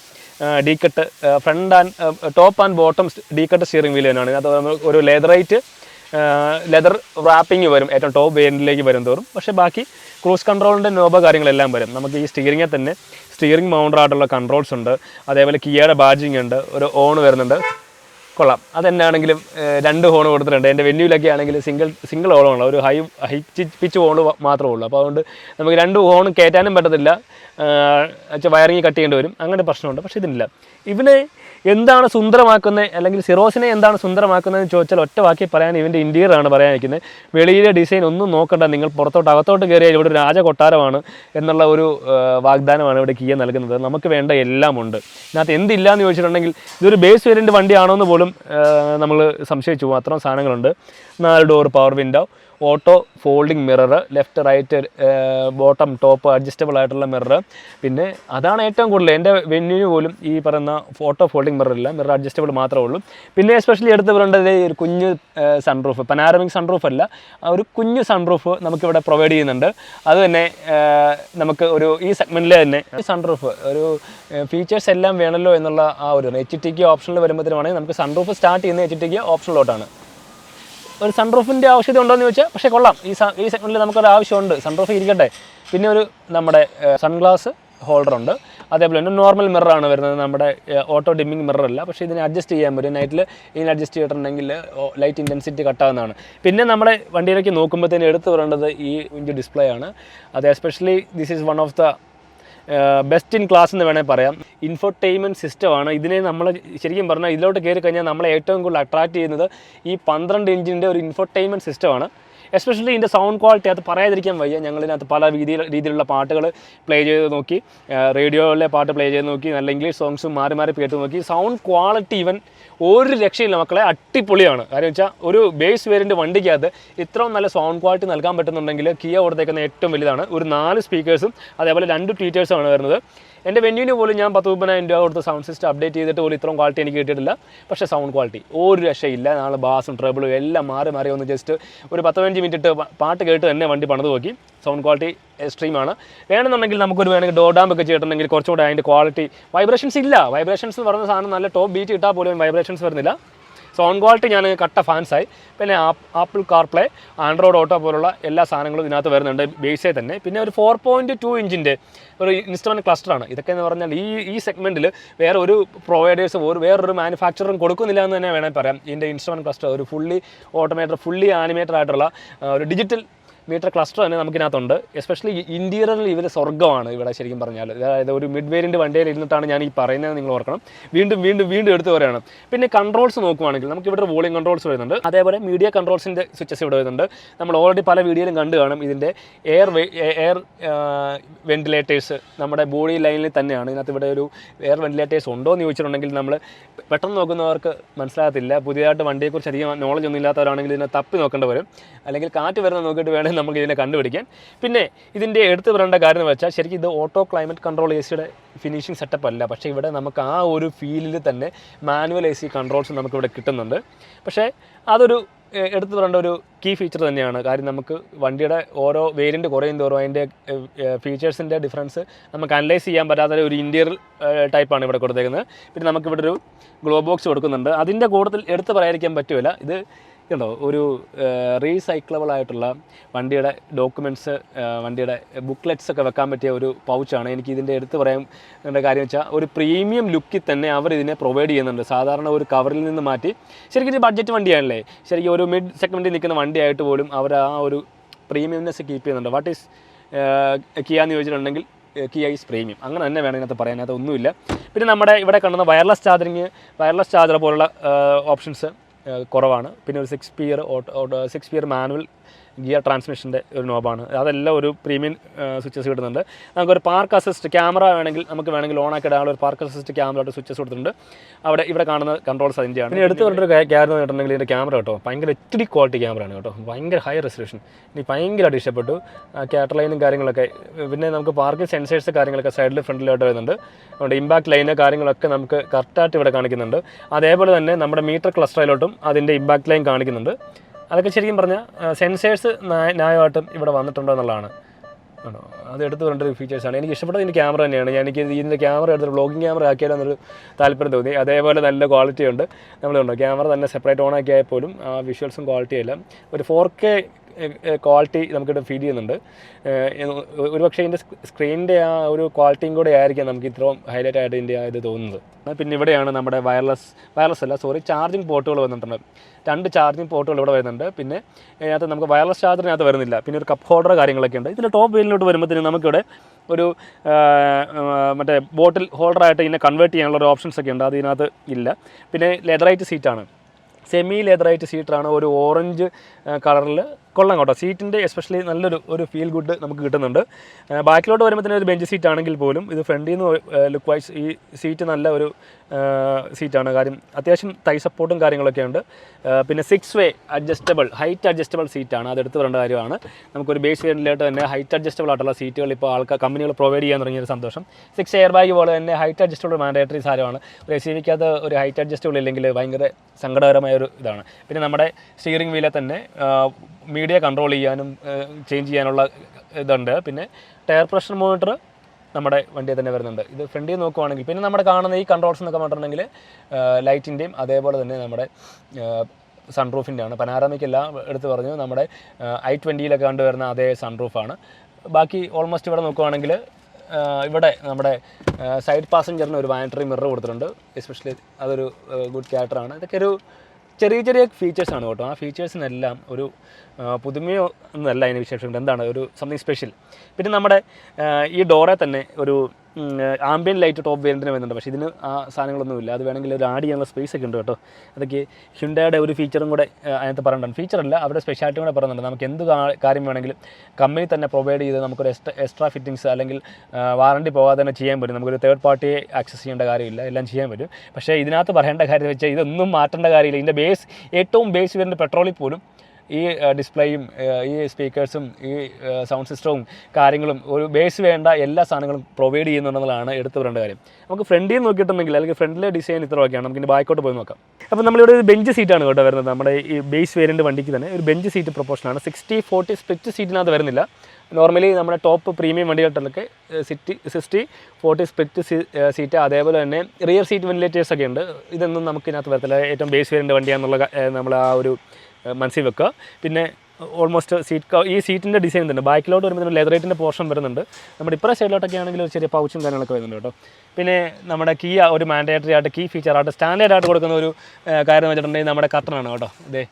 D cut front and top and bottom D cut steering wheel തന്നെയാണ്. അത് ഒരു ലെതറൈറ്റ് ലെതർ റാപ്പിംഗ് വരും. ഏറ്റവും ടോപ്പ് വേരിയന്റിലേക്ക് വരും തോറും പക്ഷേ ബാക്കി ക്രൂസ് കൺട്രോളിന്റെ നോബ കാര്യങ്ങളെല്ലാം വരും. നമുക്ക് ഈ സ്റ്റിയറിങ്ങിൽ തന്നെ സ്റ്റിയറിംഗ് മൗണ്ടറായിട്ടുള്ള കൺട്രോൾസ് ഉണ്ട്. അതേപോലെ കിയയുടെ ബാജിങ് ഉണ്ട്. ഒരു ഓൺ വരുന്നുണ്ട്. കൊള്ളാം. അതെന്നാണെങ്കിലും രണ്ട് ഹോൺ കൊടുത്തിട്ടുണ്ട്. എന്റെ വെന്യൂലൊക്കെ ആണെങ്കിൽ സിംഗിൾ സിംഗിൾ ഹോണുള്ള ഒരു ഹൈ ഹൈ പിച്ച് ഹോൺ മാത്രമേ ഉള്ളൂ. അപ്പോൾ അതുകൊണ്ട് നമുക്ക് രണ്ട് ഹോൺ കയറ്റാനും പറ്റത്തില്ല. വയറിങ് കട്ട് ചെയ്യേണ്ടി വരും. അങ്ങനെ പ്രശ്നമുണ്ട്. പക്ഷേ ഇതിനില്ല. ഇവനെ എന്താണ് സുന്ദരമാക്കുന്നത്? അല്ലെങ്കിൽ സിറോസിനെ എന്താണ് സുന്ദരമാക്കുന്നതെന്ന് ചോദിച്ചാൽ ഒറ്റ വാക്കി പറയാൻ ഇവന്റെ ഇന്റീരിയർ ആണ് പറയാനിരിക്കുന്നത്. വെളിയിലെ ഡിസൈൻ ഒന്നും നോക്കണ്ട. നിങ്ങൾ പുറത്തോട്ട് അകത്തോട്ട് കയറിയാൽ ഇവിടെ ഒരു രാജകൊട്ടാരമാണ് എന്നുള്ള ഒരു വാഗ്ദാനമാണ് ഇവിടെ കിയ നൽകുന്നത്. നമുക്ക് വേണ്ട എല്ലാം ഉണ്ട്. ഇതിനകത്ത് എന്തില്ല എന്ന് ചോദിച്ചിട്ടുണ്ടെങ്കിൽ ഇതൊരു ബേസ് വേരിയന്റ് വണ്ടിയാണോ എന്ന് പോലും നമ്മൾ സംശയിച്ചു. പോകും അത്രയും സാധനങ്ങളുണ്ട്. നാല് door power window auto folding mirror left right bottom top adjustable ആയിട്ടുള്ള മിറർ പിന്നെ അതാണ് ഏറ്റവും കൂടുതൽ എന്റെ വെന്യൂവിന് പോലും ഈ പറയുന്ന ഓട്ടോ ഫോൾഡിങ് മിറർ ഇല്ല. മിറർ അഡ്ജസ്റ്റബിൾ മാത്രമേ ഉള്ളൂ. പിന്നെ എസ്പെഷ്യലി എടുത്ത് പറയേണ്ടത് ഒരു കുഞ്ഞ് സൺറൂഫ് പനാരമിക് സൺറൂഫ് അല്ല. ഒരു കുഞ്ഞ് സൺറൂഫ് നമുക്കിവിടെ പ്രൊവൈഡ് ചെയ്യുന്നുണ്ട്. അത് തന്നെ നമുക്ക് ഒരു ഈ സെഗ്മെന്റിലെ തന്നെ സൺറൂഫ് ഒരു ഫീച്ചേഴ്സ് എല്ലാം വേണമല്ലോ എന്നുള്ള ആ ഒരു എച്ച് ടി കെ ഓപ്ഷനിൽ വരുമ്പോഴത്തേനാണെങ്കിൽ നമുക്ക് സൺറൂഫ് സ്റ്റാർട്ട് ചെയ്യുന്ന എച്ച് ടി കെ ഓപ്ഷനിലോട്ടാണ് ഒരു സൺറൂഫിന്റെ ആവശ്യത ഉണ്ടോയെന്ന് ചോദിച്ചാൽ പക്ഷേ കൊള്ളാം. ഈ ഈ സെഗ്മെന്റിൽ നമുക്കൊരു ആവശ്യമുണ്ട്. സൺറൂഫ് ഇരിക്കട്ടെ. പിന്നെ ഒരു നമ്മുടെ സൺഗ്ലാസ് ഹോൾഡർ ഉണ്ട്. അതേപോലെ തന്നെ നോർമൽ മിററാണ് വരുന്നത്. നമ്മുടെ ഓട്ടോ ഡിമ്മിങ് മിറർ അല്ല. പക്ഷേ ഇതിനെ അഡ്ജസ്റ്റ് ചെയ്യാൻ പറ്റും. നൈറ്റിൽ ഇതിനെ അഡ്ജസ്റ്റ് ചെയ്തിട്ടുണ്ടെങ്കിൽ ലൈറ്റ് ഇന്റൻസിറ്റി കട്ടാവുന്നതാണ് പിന്നെ നമ്മുടെ വണ്ടിയിലേക്ക് നോക്കുമ്പോഴത്തേന് എടുത്തു പറയേണ്ടത് ഈ ഇഞ്ച് ഡിസ്പ്ലേ ആണ്. അത് especially this is one of the best in class എന്ന് വേണമെങ്കിൽ പറയാം. ഇൻഫർടൈൻമെന്റ് സിസ്റ്റമാണ് ഇതിനെ നമ്മൾ ശരിക്കും പറഞ്ഞാൽ ഇതിലോട്ട് കയറി കഴിഞ്ഞാൽ നമ്മളെ ഏറ്റവും കൂടുതൽ അട്രാക്ട് ചെയ്യുന്നത് ഈ പന്ത്രണ്ട് ഇഞ്ചിന്റെ ഒരു ഇൻഫർടൈൻമെന്റ് സിസ്റ്റമാണ് എസ്പെഷ്യലി ഇതിന്റെ സൗണ്ട് ക്വാളിറ്റി അത് പറയാതിരിക്കാൻ വയ്യ. ഞങ്ങളിതിനകത്ത് പല രീതിയിൽ രീതിയിലുള്ള പാട്ടുകൾ പ്ലേ ചെയ്ത് നോക്കി. റേഡിയോയിലെ പാട്ട് പ്ലേ ചെയ്ത് നോക്കി. നല്ല ഇംഗ്ലീഷ് സോങ്സും മാറി മാറി കേട്ട് നോക്കി. സൗണ്ട് ക്വാളിറ്റി ഇവൻ ഒരു രക്ഷയില്ല മക്കളെ. അടിപൊളിയാണ്. കാര്യം വെച്ചാൽ ഒരു ബേസ് വേരിന്റെ വണ്ടിക്കകത്ത് ഇത്രയും നല്ല സൗണ്ട് ക്വാളിറ്റി നൽകാൻ പറ്റുന്നുണ്ടെങ്കിൽ കിയ കൊടുത്തേക്കുന്ന ഏറ്റവും വലുതാണ്. ഒരു നാല് സ്പീക്കേഴ്സും അതേപോലെ രണ്ട് ട്വീറ്റേഴ്സുമാണ് വരുന്നത്. എന്റെ വെന്യൂവിന് പോലും ഞാൻ പത്ത് മുപ്പതിനായിരം രൂപ കൊടുത്ത് സൗണ്ട് സിസ്റ്റം അപ്ഡേറ്റ് ചെയ്തിട്ട് പോലും ഇത്രയും ക്വാളിറ്റി എനിക്ക് കിട്ടിയിട്ടില്ല. പക്ഷേ സൗണ്ട് ക്വാളിറ്റി ഒരു രക്ഷയില്ല. നാളെ ബാസും ട്രബിളും എല്ലാം മാറി മാറി ഒന്ന് ജസ്റ്റ് ഒരു പത്ത് പതിനഞ്ച് മിനിറ്റ് പാട്ട് കേട്ട് തന്നെ വണ്ടി പണിത് നോക്കി. സൗണ്ട് ക്വാളിറ്റി എക്സ്ട്രീമാണ് വേണമെന്നുണ്ടെങ്കിൽ നമുക്കൊരു വേണമെങ്കിൽ ഡോ ഡാമ്പ് ഒക്കെ ചെയ്തിട്ടുണ്ടെങ്കിൽ കുറച്ചുകൂടെ അതിന്റെ ക്വാളിറ്റി വൈബ്രേഷൻസ് ഇല്ല. വൈബ്രേഷൻസ് എന്ന് സാധനം നല്ല ടോപ്പ് ബീറ്റ് ഇട്ടാൽ പോലും വൈബ്രേഷൻസ് വരുന്നില്ല. സൗണ്ട് ക്വാളിറ്റി ഞാൻ കട്ട ഫാൻസായി. പിന്നെ ആപ്പിൾ കാർപ്ലേ ആൻഡ്രോയിഡ് ഓട്ടോ പോലുള്ള എല്ലാ സാധനങ്ങളും ഇതിനകത്ത് വരുന്നുണ്ട് ബേസേ തന്നെ. പിന്നെ ഒരു ഫോർ പോയിന്റ് ടു ഇഞ്ചിന്റെ ഒരു ഇൻസ്ട്രുമെന്റ് ക്ലസ്റ്ററാണ് ഇതൊക്കെ എന്ന് പറഞ്ഞാൽ ഈ ഈ സെഗ്മെന്റിൽ വേറെ ഒരു പ്രൊവൈഡേഴ്സും ഒരു വേറൊരു മാനുഫാക്ചറും കൊടുക്കുന്നില്ല എന്ന് തന്നെ വേണമെങ്കിൽ പറയാം. ഇതിന്റെ ഇൻസ്ട്രുമെന്റ് ക്ലസ്റ്റർ ഒരു ഫുള്ളി ഓട്ടോമേറ്റർ ഫുള്ളി ആനിമേറ്റർ ആയിട്ടുള്ള ഒരു ഡിജിറ്റൽ മീറ്റർ ക്ലസ്റ്റർ തന്നെ നമുക്കിനകത്തുണ്ട്. എസ്പെഷ്യലി ഇന്റീരിയറിൽ ഇവർ സ്വർഗമാണ് ഇവിടെ ശരിക്കും പറഞ്ഞാൽ അതായത് ഒരു മിഡ് വേരിയന്റ് വണ്ടിയിൽ ഇരുന്നിട്ടാണ് ഞാൻ ഈ പറയുന്നത് നിങ്ങൾ ഓർക്കണം. വീണ്ടും വീണ്ടും വീണ്ടും എടുത്തു പറയുകയാണ്. പിന്നെ കൺട്രോൾസ് നോക്കുവാണെങ്കിൽ നമുക്ക് ഇവിടെ വോളിയം കൺട്രോൾസ് വരുന്നുണ്ട്. അതേപോലെ മീഡിയ കൺട്രോൾസിന്റെ സ്വിച്ചസ് ഇവിടെ വരുന്നുണ്ട്. നമ്മൾ ഓൾറെഡി പല വീഡിയോയിലും കണ്ടു കാണും ഇതിന്റെ എയർ എയർ വെന്റിലേറ്റേഴ്സ് നമ്മുടെ ബോഡി ലൈനിൽ തന്നെയാണ്. ഇതിനകത്ത് ഇവിടെ ഒരു എയർ വെന്റിലേറ്റേഴ്സ് ഉണ്ടോ എന്ന് ചോദിച്ചിട്ടുണ്ടെങ്കിൽ നമ്മൾ പെട്ടെന്ന് നോക്കുന്നവർക്ക് മനസ്സിലാകത്തില്ല. പുതിയതായിട്ട് വണ്ടിയെക്കുറിച്ച് അധികം നോളജ് ഒന്നും ഇല്ലാത്തവരാണെങ്കിൽ ഇതിനെ തപ്പി നോക്കേണ്ടി വരും. അല്ലെങ്കിൽ കാറ്റ് വരുന്ന നോക്കിയിട്ട് വേണമെങ്കിൽ നമുക്ക് ഇതിനെ കണ്ടുപിടിക്കാൻ. പിന്നെ ഇതിന്റെ എടുത്ത് പറയേണ്ട കാര്യം എന്ന് വെച്ചാൽ ശരിക്കും ഇത് ഓട്ടോ ക്ലൈമറ്റ് കൺട്രോൾ എ സിയുടെ ഫിനിഷിംഗ് സെറ്റപ്പ് അല്ല. പക്ഷേ ഇവിടെ നമുക്ക് ആ ഒരു ഫീലിൽ തന്നെ മാനുവൽ എ സി കൺട്രോൾസ് നമുക്കിവിടെ കിട്ടുന്നുണ്ട്. പക്ഷേ അതൊരു എടുത്തു പറയേണ്ട ഒരു കീ ഫീച്ചർ തന്നെയാണ്. കാര്യം നമുക്ക് വണ്ടിയുടെ ഓരോ വേരിയന്റ് കുറയും തോറും അതിന്റെ ഫീച്ചേഴ്സിന്റെ ഡിഫറൻസ് നമുക്ക് അനലൈസ് ചെയ്യാൻ പറ്റാത്ത ഒരു ഇന്റീരിയർ ടൈപ്പാണ് ഇവിടെ കൊടുത്തേക്കുന്നത്. പിന്നെ നമുക്കിവിടെ ഒരു ഗ്ലോ ബോക്സ് കൊടുക്കുന്നുണ്ട്. അതിന്റെ കൂടുതൽ എടുത്ത് പറയാതിരിക്കാൻ പറ്റില്ല ഇത് കണ്ടോ ഒരു റീസൈക്ലബിൾ ആയിട്ടുള്ള വണ്ടിയുടെ ഡോക്യുമെന്റ്സ് വണ്ടിയുടെ ബുക്ക്ലെറ്റ്സ് ഒക്കെ വെക്കാൻ പറ്റിയ ഒരു പൗച്ചാണ് എനിക്ക് ഇതിന്റെ എടുത്ത് പറയാൻ കാര്യം വെച്ചാൽ ഒരു പ്രീമിയം ലുക്കിൽ തന്നെ അവർ ഇതിനെ പ്രൊവൈഡ് ചെയ്യുന്നുണ്ട്. സാധാരണ ഒരു കവറിൽ നിന്ന് മാറ്റി ശരിക്കും ഇത് ബഡ്ജറ്റ് വണ്ടിയാണല്ലേ? ശരിക്കും ഒരു മിഡ് സെഗ്മെന്റിൽ നിൽക്കുന്ന വണ്ടിയായിട്ട് പോലും അവർ ആ ഒരു പ്രീമിയംനെസ് കീപ്പ് ചെയ്യുന്നുണ്ട്. വാട്ട് ഈസ് കിയ എന്ന് ചോദിച്ചിട്ടുണ്ടെങ്കിൽ കിയ ഈസ് പ്രീമിയം അങ്ങനെ തന്നെ വേണം ഇതിനകത്ത് പറയാനകത്ത് ഒന്നുമില്ല. പിന്നെ നമ്മുടെ ഇവിടെ കാണുന്ന വയർലെസ് ചാർജിങ് വയർലെസ് ചാർജർ പോലുള്ള ഓപ്ഷൻസ് കുറവാണ്. പിന്നെ ഒരു സിക്സ് ഓട്ടോ സിക്സ് പിയർ മാനുവൽ ഗിയർ ട്രാൻസ്മിഷന്റെ ഒരു നോബാണ് അതെല്ലാം ഒരു പ്രീമിയം സ്വിച്ചസ് കിട്ടുന്നുണ്ട്. നമുക്കൊരു പാർക്ക് അസിസ്റ്റ് ക്യാമറ വേണമെങ്കിൽ നമുക്ക് വേണമെങ്കിൽ ഓൺ ആക്കി ഇടാനുള്ള ഒരു പാർക്ക് അസിസ്റ്റ് ക്യാമറ സ്വിച്ചസ് കൊടുത്തിട്ടുണ്ട്. അവിടെ ഇവിടെ കാണുന്ന കൺട്രോൾസ് അതിന്റെയാണ്. പിന്നെ എടുത്ത് പറഞ്ഞൊരു ക്യാമറ കേട്ടിട്ടുണ്ടെങ്കിൽ ഇതിന്റെ ക്യാമറ കേട്ടോ ഭയങ്കര എച്ച് ഡി ക്വാളിറ്റി ക്യാമറയാണ് കേട്ടോ ഭയങ്കര ഹൈ റെസൊല്യൂഷൻ ഇനി ഭയങ്കരമായിട്ട് ഇഷ്ടപ്പെട്ടു. ക്യാറ്റർ ലൈനും കാര്യങ്ങളൊക്കെ പിന്നെ നമുക്ക് പാർക്കിംഗ് സെൻസേഴ്സ് കാര്യങ്ങളൊക്കെ സൈഡിൽ ഫ്രണ്ടിലായിട്ട് വരുന്നുണ്ട്. അതുകൊണ്ട് ഇമ്പാക്ട് ലൈന് കാര്യങ്ങളൊക്കെ നമുക്ക് കറക്റ്റായിട്ട് ഇവിടെ കാണിക്കുന്നുണ്ട്. അതേപോലെ തന്നെ നമ്മുടെ മീറ്റർ ക്ലസ്റ്ററിലോട്ടും അതിന്റെ ഇമ്പാക്ട് ലൈൻ കാണിക്കുന്നുണ്ട്. അതൊക്കെ ശരിക്കും പറഞ്ഞാൽ സെൻസേഴ്സ് ന്യായമായിട്ടും ഇവിടെ വന്നിട്ടുണ്ടോ എന്നുള്ളതാണ്. ആണോ? അത് എടുത്ത് പറഞ്ഞ ഒരു ഫീച്ചേഴ്സാണ് എനിക്ക് ഇഷ്ടപ്പെട്ടത് ഇതിന്റെ ക്യാമറ തന്നെയാണ്. എനിക്ക് ഇതിന്റെ ക്യാമറ എടുത്ത് വ്ളോഗിങ് ക്യാമറ ആക്കിയാലെന്നൊരു താല്പര്യം തോന്നി. അതേപോലെ നല്ല ക്വാളിറ്റി ഉണ്ട്. നമ്മളുണ്ടോ ക്യാമറ തന്നെ സെപ്പറേറ്റ് ഓൺ ആക്കിയാൽ പോലും ആ വിഷ്വൽസും ക്വാളിറ്റി എല്ലാം. ഒരു ഫോർ കെ ക്വാളിറ്റി നമുക്കിവിടെ ഫീൽ ചെയ്യുന്നുണ്ട്. ഒരുപക്ഷേ ഇതിന്റെ സ്ക്രീനിന്റെ ആ ഒരു ക്വാളിറ്റിയും കൂടെ ആയിരിക്കാം നമുക്ക് ഇത്രയും ഹൈലൈറ്റ് ആയിട്ട് ഇതിന്റെ ഇത് തോന്നുന്നത്. പിന്നെ ഇവിടെയാണ് നമ്മുടെ വയർലെസ് വയർലെസ് അല്ല സോറി ചാർജിങ് പോർട്ടുകൾ വന്നിട്ടുണ്ട്. രണ്ട് ചാർജിങ് പോർട്ടുകൾ ഇവിടെ വരുന്നുണ്ട്. പിന്നെ അതിനകത്ത് നമുക്ക് വയർലെസ് ചാർജറിനകത്ത് വരുന്നില്ല. പിന്നെ ഒരു കപ്പ് ഹോൾഡർ കാര്യങ്ങളൊക്കെ ഉണ്ട്. ഇതിന്റെ ടോപ്പ് വീലിലോട്ട് വരുമ്പോഴത്തേനും നമുക്കിവിടെ ഒരു മറ്റേ ബോട്ടിൽ ഹോൾഡറായിട്ട് ഇതിനെ കൺവേർട്ട് ചെയ്യാനുള്ള ഒരു ഓപ്ഷൻസ് ഒക്കെ ഉണ്ട്. അത് ഇതിനകത്ത് ഇല്ല. പിന്നെ ലെതറൈറ്റ് സീറ്റാണ് സെമി ലെതറൈറ്റ് സീറ്റാണ് ഒരു ഓറഞ്ച് കളറിൽ കൊള്ളാം കേട്ടോ. സീറ്റിന്റെ എസ്പെഷ്യലി നല്ലൊരു ഒരു ഫീൽ ഗുഡ് നമുക്ക് കിട്ടുന്നുണ്ട്. ബാക്കിലോട്ട് വരുമ്പോൾ ഒരു ബെഞ്ച് സീറ്റ് ആണെങ്കിൽ പോലും ഇത് ഫ്രണ്ടിൽ നിന്ന് ലുക്ക് വൈസ് ഈ സീറ്റ് നല്ല ഒരു സീറ്റാണ് കാര്യം അത്യാവശ്യം തൈ സപ്പോർട്ടും കാര്യങ്ങളൊക്കെ ഉണ്ട്. പിന്നെ six way adjustable height adjustable സീറ്റാണ് അത് എടുത്തു പറയേണ്ട കാര്യമാണ്. നമുക്കൊരു ബേസ് വേരിയന്റിലായിട്ട് തന്നെ ഹൈറ്റ് അഡ്ജസ്റ്റബിൾ ആയിട്ടുള്ള സീറ്റുകൾ ഇപ്പോൾ ആൾക്കാർ കമ്പനികൾ പ്രൊവൈഡ് ചെയ്യാൻ തുടങ്ങിയൊരു സന്തോഷം. സിക്സ് എയർ ബാഗ് പോലെ തന്നെ ഹൈറ്റ് അഡ്ജസ്റ്റബിൾ മാൻഡേറ്ററി സാധനമാണ്. ഒരു എസ് വിക്കകത്ത് ഒരു ഹൈറ്റ് അഡ്ജസ്റ്റബിൾ ഇല്ലെങ്കിൽ ഭയങ്കര സങ്കടകരമായ ഒരു ഇതാണ്. പിന്നെ നമ്മുടെ സ്റ്റിയറിംഗ് വീലെ തന്നെ മീഡിയ കൺട്രോൾ ചെയ്യാനും ചേഞ്ച് ചെയ്യാനുള്ള ഇതുണ്ട്. പിന്നെ ടയർ പ്രഷർ മോണിറ്റർ നമ്മുടെ വണ്ടിയിൽ തന്നെ വരുന്നുണ്ട്. ഇത് ഫ്രണ്ടിൽ നോക്കുവാണെങ്കിൽ പിന്നെ നമ്മുടെ കാണുന്ന ഈ കൺട്രോൾസ് എന്നൊക്കെ പറഞ്ഞിട്ടുണ്ടെങ്കിൽ ലൈറ്റിന്റെയും അതേപോലെ തന്നെ നമ്മുടെ സൺറൂഫിന്റെ ആണ് പനാരാമിക്കല്ല എടുത്ത് പറഞ്ഞു നമ്മുടെ ഐ ട്വന്റിയിലൊക്കെ കണ്ടുവരുന്ന അതേ സൺറൂഫാണ് ബാക്കി ഓൾമോസ്റ്റ് ഇവിടെ നോക്കുവാണെങ്കിൽ ഇവിടെ നമ്മുടെ സൈഡ് പാസഞ്ചറിന് ഒരു വാനറ്ററി മിറർ കൊടുത്തിട്ടുണ്ട്. എസ്പെഷ്യലി അതൊരു ഗുഡ് ക്യാരക്ടറാണ് ഇതൊക്കെ ഒരു ചെറിയ ചെറിയ ആണ് കേട്ടോ. ആ ഫീച്ചേഴ്സിനെല്ലാം ഒരു പുതുമയോ എന്നല്ല അതിന് വിശേഷം എന്താണ്? ഒരു സംതിങ് സ്പെഷ്യൽ പിന്നെ നമ്മുടെ ഈ ഡോറെ തന്നെ ഒരു ആംബിയൻ ലൈറ്റ് ടോപ്പ് വേരിയന്റിന് വരുന്നുണ്ട്. പക്ഷേ ഇതിന് ആ സാധനങ്ങളൊന്നും ഇല്ല. അത് വേണമെങ്കിൽ ഒരു ആഡ് ചെയ്യാനുള്ള സ്പേസ് ഒക്കെ ഉണ്ട് കേട്ടോ. അതൊക്കെ ഹ്യുണ്ടയുടെ ഒരു ഫീച്ചറും കൂടെ അതിനകത്ത് പറയുന്നുണ്ട് ഫീച്ചറല്ല അവരുടെ സ്പെഷ്യാലിറ്റി കൂടെ പറയുന്നുണ്ട് നമുക്ക് എന്ത് കാര്യം വേണമെങ്കിലും കമ്പനി തന്നെ പ്രൊവൈഡ് ചെയ്ത് നമുക്കൊരു എക്സ്ട്രാ എക്സ്ട്രാ ഫിറ്റിങ്സ് അല്ലെങ്കിൽ വാറണ്ടി പോകാതെ തന്നെ ചെയ്യാൻ പറ്റും. നമുക്കൊരു തേർഡ് പാർട്ടിയെ ആക്സസ് ചെയ്യേണ്ട കാര്യമില്ല. എല്ലാം ചെയ്യാൻ പറ്റും. പക്ഷേ ഇതിനകത്ത് പറയേണ്ട കാര്യം വെച്ചാൽ ഇതൊന്നും മാറ്റേണ്ട കാര്യമില്ല. ഇതിന്റെ ബേസ് ഏറ്റവും ബേസ് വരുന്ന പെട്രോളിൽ പോലും ഈ ഡിസ്പ്ലേയും ഈ സ്പീക്കേഴ്സും ഈ സൗണ്ട് സിസ്റ്റവും കാര്യങ്ങളും ഒരു ബേസ് വേണ്ട എല്ലാ സാധനങ്ങളും പ്രൊവൈഡ് ചെയ്യുന്നുണ്ടെന്നുള്ളതാണ് എടുത്തു പറയേണ്ട കാര്യം. നമുക്ക് ഫ്രണ്ടിൽ നിന്ന് നോക്കിയിട്ടുണ്ടെങ്കിൽ അല്ലെങ്കിൽ ഫ്രണ്ടിലെ ഡിസൈൻ ഇത്ര ഒക്കെയാണ് നമുക്ക് ഇനി ബാക്കോട്ട് പോയി നോക്കാം. അപ്പോൾ നമ്മളിവിടെ ഒരു ബെഞ്ച് സീറ്റാണ് കേട്ടോ വരുന്നത്. നമ്മുടെ ഈ ബേസ് വേരിയന്റ് വണ്ടിക്ക് തന്നെ. ഒരു ബെഞ്ച് സീറ്റ് പ്രൊപ്പോഷനാണ് സിക്സ്റ്റി ഫോർട്ടി സ്പ്ലിറ്റ് സീറ്റിനകത്ത് വരുന്നില്ല. നോർമലി നമ്മുടെ top premium വണ്ടികളിലൊക്കെ sixty sixty forty split seat അതേപോലെ തന്നെ റിയർ സീറ്റ് വെന്റിലേറ്റേഴ്സ് ഒക്കെ ഉണ്ട്. ഇതൊന്നും നമുക്ക് ഇതിനകത്ത് വരത്തില്ല. ഏറ്റവും ബേസ് വേരിയന്റ് വണ്ടിയാണെന്നുള്ള നമ്മൾ ആ ഒരു മനസ്സിൽ വെക്കുക. പിന്നെ ഓൾമോസ്റ്റ് സീറ്റ് ഈ സീറ്റിന്റെ ഡിസൈൻ തന്നെ ബാക്കിലോട്ട് വരുമ്പോൾ ലെതറേറ്റിന്റെ പോർഷൻ വരുന്നുണ്ട്. നമ്മുടെ ഇപ്പുറ സൈഡിലോട്ടൊക്കെ ആണെങ്കിൽ ഒരു ചെറിയ പൗച്ചും കാര്യങ്ങളൊക്കെ വരുന്നുണ്ട് കേട്ടോ. പിന്നെ നമ്മുടെ കീ ഒരു മാൻഡേറ്ററി ആയിട്ട് കീ ഫീച്ചറായിട്ട് സ്റ്റാൻഡേർഡ് ആയിട്ട് കൊടുക്കുന്ന ഒരു കാര്യം എന്ന് വെച്ചിട്ടുണ്ടെങ്കിൽ നമ്മുടെ കർട്ടനാണ് കേട്ടോ. ഇതേ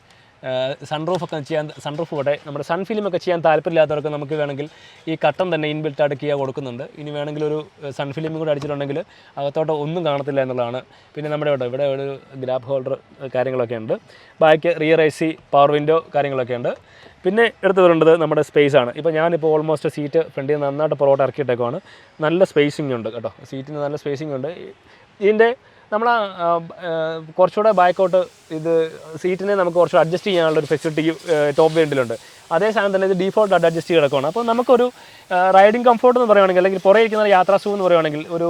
സൺറൂഫ് ഒക്കെ ചെയ്യാൻ സൺറൂഫ് പോട്ടെ നമ്മുടെ സൺ ഫിലിം ഒക്കെ ചെയ്യാൻ താല്പര്യമില്ലാത്തവർക്ക് നമുക്ക് വേണമെങ്കിൽ ഈ കട്ടൻ തന്നെ ഇൻബിൽറ്റ് ആയിട്ട് കിയ കൊടുക്കുന്നുണ്ട്. ഇനി വേണമെങ്കിൽ ഒരു സൺ ഫിലിം കൂടെ അടിച്ചിട്ടുണ്ടെങ്കിൽ അകത്തോട്ട് ഒന്നും കാണത്തില്ല എന്നുള്ളതാണ്. പിന്നെ നമ്മുടെ ഇവിടെ ഇവിടെ ഒരു ഗ്രാബ് ഹോൾഡർ കാര്യങ്ങളൊക്കെ ഉണ്ട്. Back rear I C power window കാര്യങ്ങളൊക്കെ ഉണ്ട്. പിന്നെ എടുത്തു വരേണ്ടത് നമ്മുടെ സ്പേസ് ആണ്. ഇപ്പോൾ ഞാനിപ്പോൾ ഓൾമോസ്റ്റ് സീറ്റ് ഫ്രണ്ടിൽ നിന്ന് നന്നായിട്ട് പുറകോട്ട് ഇറക്കിയിട്ടേക്കുവാണ്. നല്ല സ്പേസിംഗ് ഉണ്ട് കേട്ടോ. സീറ്റിന് നല്ല സ്പേസിംഗ് ഉണ്ട്. ഇതിന്റെ നമ്മൾ കുറച്ചുകൂടെ ബാക്കോട്ട് ഇത് സീറ്റിനെ നമുക്ക് കുറച്ചുകൂടെ അഡ്ജസ്റ്റ് ചെയ്യാനുള്ള ഒരു ഫെസിലിറ്റി ടോപ്പ് വേണ്ടിലുണ്ട് അതേ തന്നെ ഇത് ഡീഫോൾട്ട് അഡ്ജസ്റ്റ് കിടക്കുകയാണ് അപ്പോൾ നമുക്കൊരു റൈഡിങ് കംഫോർട്ട് എന്ന് പറയുകയാണെങ്കിൽ അല്ലെങ്കിൽ പുറകെ ഇരിക്കുന്ന യാത്രാസുഖം എന്ന് പറയുകയാണെങ്കിൽ ഒരു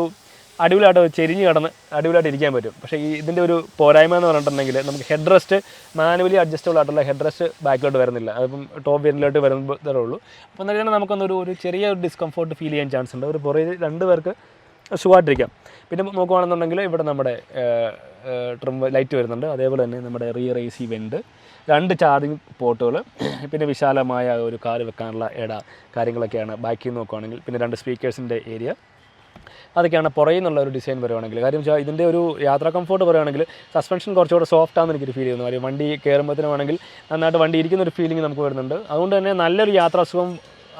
അടിപൊളിയായിട്ട് ചെരിഞ്ഞ് കിടന്ന് അടിപൊളിയായിട്ട് ഇരിക്കാൻ പറ്റും. പക്ഷേ ഈ ഇതിന്റെ ഒരു പോരായ്മ എന്ന് പറഞ്ഞിട്ടുണ്ടെങ്കിൽ നമുക്ക് ഹെഡ് റെസ്റ്റ് മാനുവലി അഡ്ജസ്റ്റബിൾ ആയിട്ടുള്ള ഹെഡ് റെസ്റ്റ് ബാക്കിലോട്ട് വരുന്നില്ല. അതിപ്പം ടോപ്പ് വേരിയന്റിലോട്ട് വരുന്നതേ ഉള്ളൂ. അപ്പോൾ എന്തായാലും നമുക്കൊന്നൊരു ഒരു ചെറിയ ഒരു ഡിസ്കംഫോർട്ട് ഫീൽ ചെയ്യാൻ ചാൻസ് ഉണ്ട്. ഒരു പുറകെ രണ്ട് പേർക്ക് സുഖമായിട്ടിരിക്കാം. പിന്നെ നോക്കുകയാണെന്നുണ്ടെങ്കിൽ ഇവിടെ നമ്മുടെ ട്രിം ലൈറ്റ് വരുന്നുണ്ട്. അതേപോലെ തന്നെ നമ്മുടെ റിയർ എ സി വെന്റ് രണ്ട് ചാർജിങ് പോർട്ടുകൾ പിന്നെ വിശാലമായ ഒരു കാർ വെക്കാനുള്ള ഇട കാര്യങ്ങളൊക്കെയാണ് ബാക്കിൽ നിന്ന് നോക്കുവാണെങ്കിൽ. പിന്നെ രണ്ട് സ്പീക്കേഴ്സിന്റെ ഏരിയ അതൊക്കെയാണ് പുറകിൽ നിന്നുള്ള ഒരു ഡിസൈൻ വരുവാണെങ്കിൽ. കാര്യം വെച്ചാൽ ഇതിന്റെ ഒരു യാത്രാ കംഫോർട്ട് പറയുകയാണെങ്കിൽ സസ്പെൻഷൻ കുറച്ചുകൂടെ സോഫ്റ്റ് ആണെന്ന് എനിക്കൊരു ഫീൽ ചെയ്യുന്നു. കാര്യം വണ്ടി കയറുമ്പോഴത്തേനാണെങ്കിൽ നന്നായിട്ട് വണ്ടി ഇരിക്കുന്ന ഒരു ഫീലിംഗ് നമുക്ക് വരുന്നുണ്ട്. അതുകൊണ്ട് തന്നെ നല്ലൊരു യാത്രാസുഖം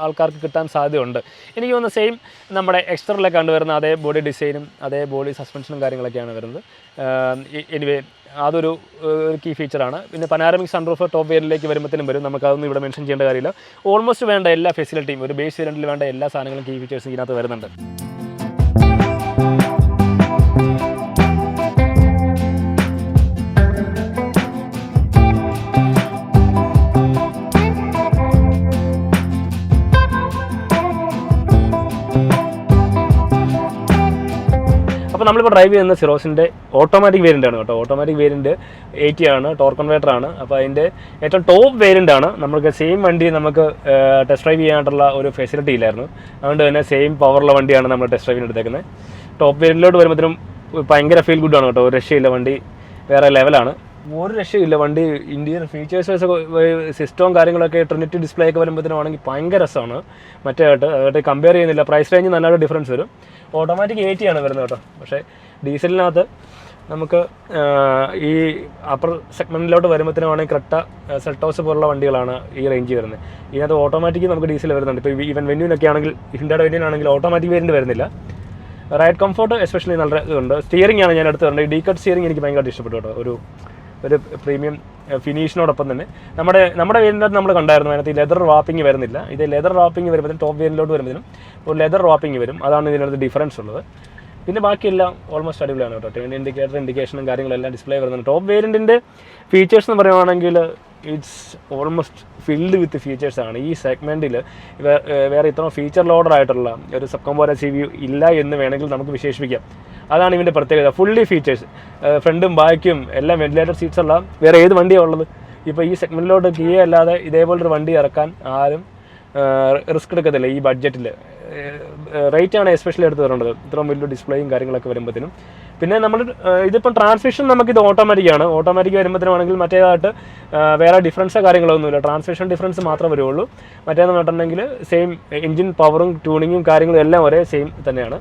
ആൾക്കാർക്ക് കിട്ടാൻ സാധ്യതയുണ്ട്. എനിക്ക് തോന്നുന്ന സെയിം നമ്മുടെ എക്സ്റ്ററിലൊക്കെ കണ്ടുവരുന്ന അതേ ബോഡി ഡിസൈനും അതേ ബോഡി സസ്പെൻഷനും കാര്യങ്ങളൊക്കെയാണ് വരുന്നത്. എനിവേ അതൊരു കീ ഫീച്ചറാണ് പിന്നെ പനാരമിക് സൺറൂഫ് ടോപ്പ് വേരിലേക്ക് വരുമ്പോഴത്തേനും വരും. നമുക്കതൊന്നും ഇവിടെ മെൻഷൻ ചെയ്യേണ്ട കാര്യമില്ല. ഓൾമോസ്റ്റ് വേണ്ട എല്ലാ ഫെസിലിറ്റിയും ഒരു ബേസ് വേരിയന്റിൽ വേണ്ട എല്ലാ സാധനങ്ങളും കീ ഫീച്ചേഴ്സും ഇതിനകത്ത് വരുന്നുണ്ട്. അപ്പോൾ നമ്മളിപ്പോൾ ഡ്രൈവ് ചെയ്യുന്ന സിറോസിന്റെ ഓട്ടോമാറ്റിക് വേരിയന്റ് ആണ് കേട്ടോ. ഓട്ടോമാറ്റിക് വേരിയന്റ് എയ്റ്റി ആണ് ടോർ കൺവേർട്ടർ ആണ്. അപ്പോൾ അതിന്റെ ഏറ്റവും ടോപ്പ് വേരിയന്റ് ആണ്. നമുക്ക് സെയിം വണ്ടി നമുക്ക് ടെസ്റ്റ് ഡ്രൈവ് ചെയ്യാനായിട്ടുള്ള ഒരു ഫെസിലിറ്റി ഇല്ലായിരുന്നു. അതുകൊണ്ട് തന്നെ സെയിം പവറുള്ള വണ്ടിയാണ് നമ്മൾ ടെസ്റ്റ് ഡ്രൈവിന് എടുത്തേക്കുന്നത്. ടോപ്പ് വേരിയന്റിലോട്ട് വരുമ്പോഴത്തേനും ഭയങ്കര ഫീൽ ആണ് കേട്ടോ. ഒരു രക്ഷയില്ല വണ്ടി. വേറെ ലെവലാണ് ഒരു രക്ഷയില്ല വണ്ടി ഇന്ത്യൻ ഫീച്ചേഴ്സ് സിസ്റ്റവും കാര്യങ്ങളൊക്കെ ട്രിനിറ്റി ഡിസ്പ്ലേ ഒക്കെ വരുമ്പോഴത്തേനും ആണെങ്കിൽ ഭയങ്കര രസമാണ്. മറ്റേ ആയിട്ട് അതായിട്ട് കമ്പയർ ചെയ്യുന്നില്ല. പ്രൈസ് റേഞ്ച് നല്ലൊരു ഡിഫറൻസ് വരും. ഓട്ടോമാറ്റിക് എയ്റ്റി ആണ് വരുന്നത് കേട്ടോ. പക്ഷേ ഡീസലിനകത്ത് നമുക്ക് ഈ അപ്പർ സെഗ്മെന്റിലോട്ട് വരുമ്പോഴത്തേനാണെങ്കിൽ ക്രെട്ട സെൽട്ടോസ് പോലുള്ള വണ്ടികളാണ് ഈ റേഞ്ച് വരുന്നത്. ഇതിനകത്ത് ഓട്ടോമാറ്റിക് നമുക്ക് ഡീസൽ വരുന്നുണ്ട്. ഇപ്പോൾ ഈവൻ വെന്യൂനൊക്കെ ആണെങ്കിൽ ഹിൻഡയുടെ വെന്യൂനാണെങ്കിൽ ഓട്ടോമാറ്റിക് വേരിയന്റ് വരുന്നില്ല. റൈഡ് കംഫോർട്ട് എസ്പെഷ്യലി നല്ല ഇതുണ്ട് സ്റ്റിയറിംഗ് ആണ് ഞാൻ എടുത്ത് പറഞ്ഞത്. ഡീ കട്ട് സ്റ്റിയറിംഗ് എനിക്ക് ഭയങ്കരമായിട്ട് ഇഷ്ടപ്പെട്ടു കേട്ടോ. ഒരു ഒരു പ്രീമിയം ഫിനിഷിനോടൊപ്പം തന്നെ. നമ്മുടെ നമ്മുടെ വീടിനകത്ത് നമ്മൾ കണ്ടായിരുന്നു അതിനകത്ത് ലെതർ റാപ്പിംഗ് വരുന്നില്ല. ഇത് ലെതർ റാപ്പിംഗ് വരുമ്പോഴത്തേനും ടോപ്പ് വേരിലോട്ട് വരുമ്പോഴത്തേനും ഒരു ലെതർ റാപ്പിംഗ് വരും. അതാണ് ഇതിനകത്ത് ഡിഫറൻസ് ഉള്ളത്. പിന്നെ ബാക്കിയെല്ലാം ഓൾമോസ്റ്റ് അടിപൊളിയാണ് കേട്ടോ. ടേൺ ഇൻഡിക്കേറ്റർ ഇൻഡിക്കേഷനും കാര്യങ്ങളെല്ലാം ഡിസ്പ്ലേ വരുന്നുണ്ട്. ടോപ്പ് വേരിയന്റിന്റെ ഫീച്ചേഴ്സ് എന്ന് പറയുവാണെങ്കിൽ it's almost filled with features ആണ്. ഈ സെഗ്മെന്റിൽ വേറെ ഇത്ര ഫീച്ചർ ലോഡർ ആയിട്ടുള്ള ഒരു സബ് കമ്പോര സി വി ഇല്ല എന്ന് വേണമെങ്കിൽ നമുക്ക് വിശേഷിപ്പിക്കാം. അതാണ് ഇതിന്റെ പ്രത്യേകത. ഫുള്ളി ഫീച്ചേഴ്സ് ഫ്രണ്ടും ബാക്കും എല്ലാം വെന്റിലേറ്റർ സീറ്റ്സ് ഉള്ള വേറെ ഏത് വണ്ടിയാണ് ഉള്ളത്? ഇപ്പോൾ ഈ സെഗ്മെന്റിലോട്ട് കിയ അല്ലാതെ ഇതേപോലൊരു വണ്ടി ഇറക്കാൻ ആരും റിസ്ക് എടുക്കത്തില്ല ഈ ബഡ്ജറ്റിൽ റേറ്റ് ആണ് എസ്പെഷ്യലി എടുത്ത് വരേണ്ടത്. ഇത്രയും വലിയ ഡിസ്പ്ലേയും കാര്യങ്ങളൊക്കെ വരുമ്പോഴത്തേനും പിന്നെ നമ്മൾ ഇതിപ്പം ട്രാൻസ്മിഷൻ നമുക്കിത് ഓട്ടോമാറ്റിക് ആണ്. ഓട്ടോമാറ്റിക് വരുമ്പോഴത്തേനാണെങ്കിൽ മറ്റേതായിട്ട് വേറെ ഡിഫറൻസോ കാര്യങ്ങളൊന്നുമില്ല. ട്രാൻസ്മിഷൻ ഡിഫറൻസ് മാത്രമേ വരുള്ളൂ. മറ്റേന്ന് പറഞ്ഞിട്ടുണ്ടെങ്കിൽ സെയിം എഞ്ചിൻ പവറും ട്യൂണിങ്ങും കാര്യങ്ങളും എല്ലാം ഒരേ സെയിം തന്നെയാണ്.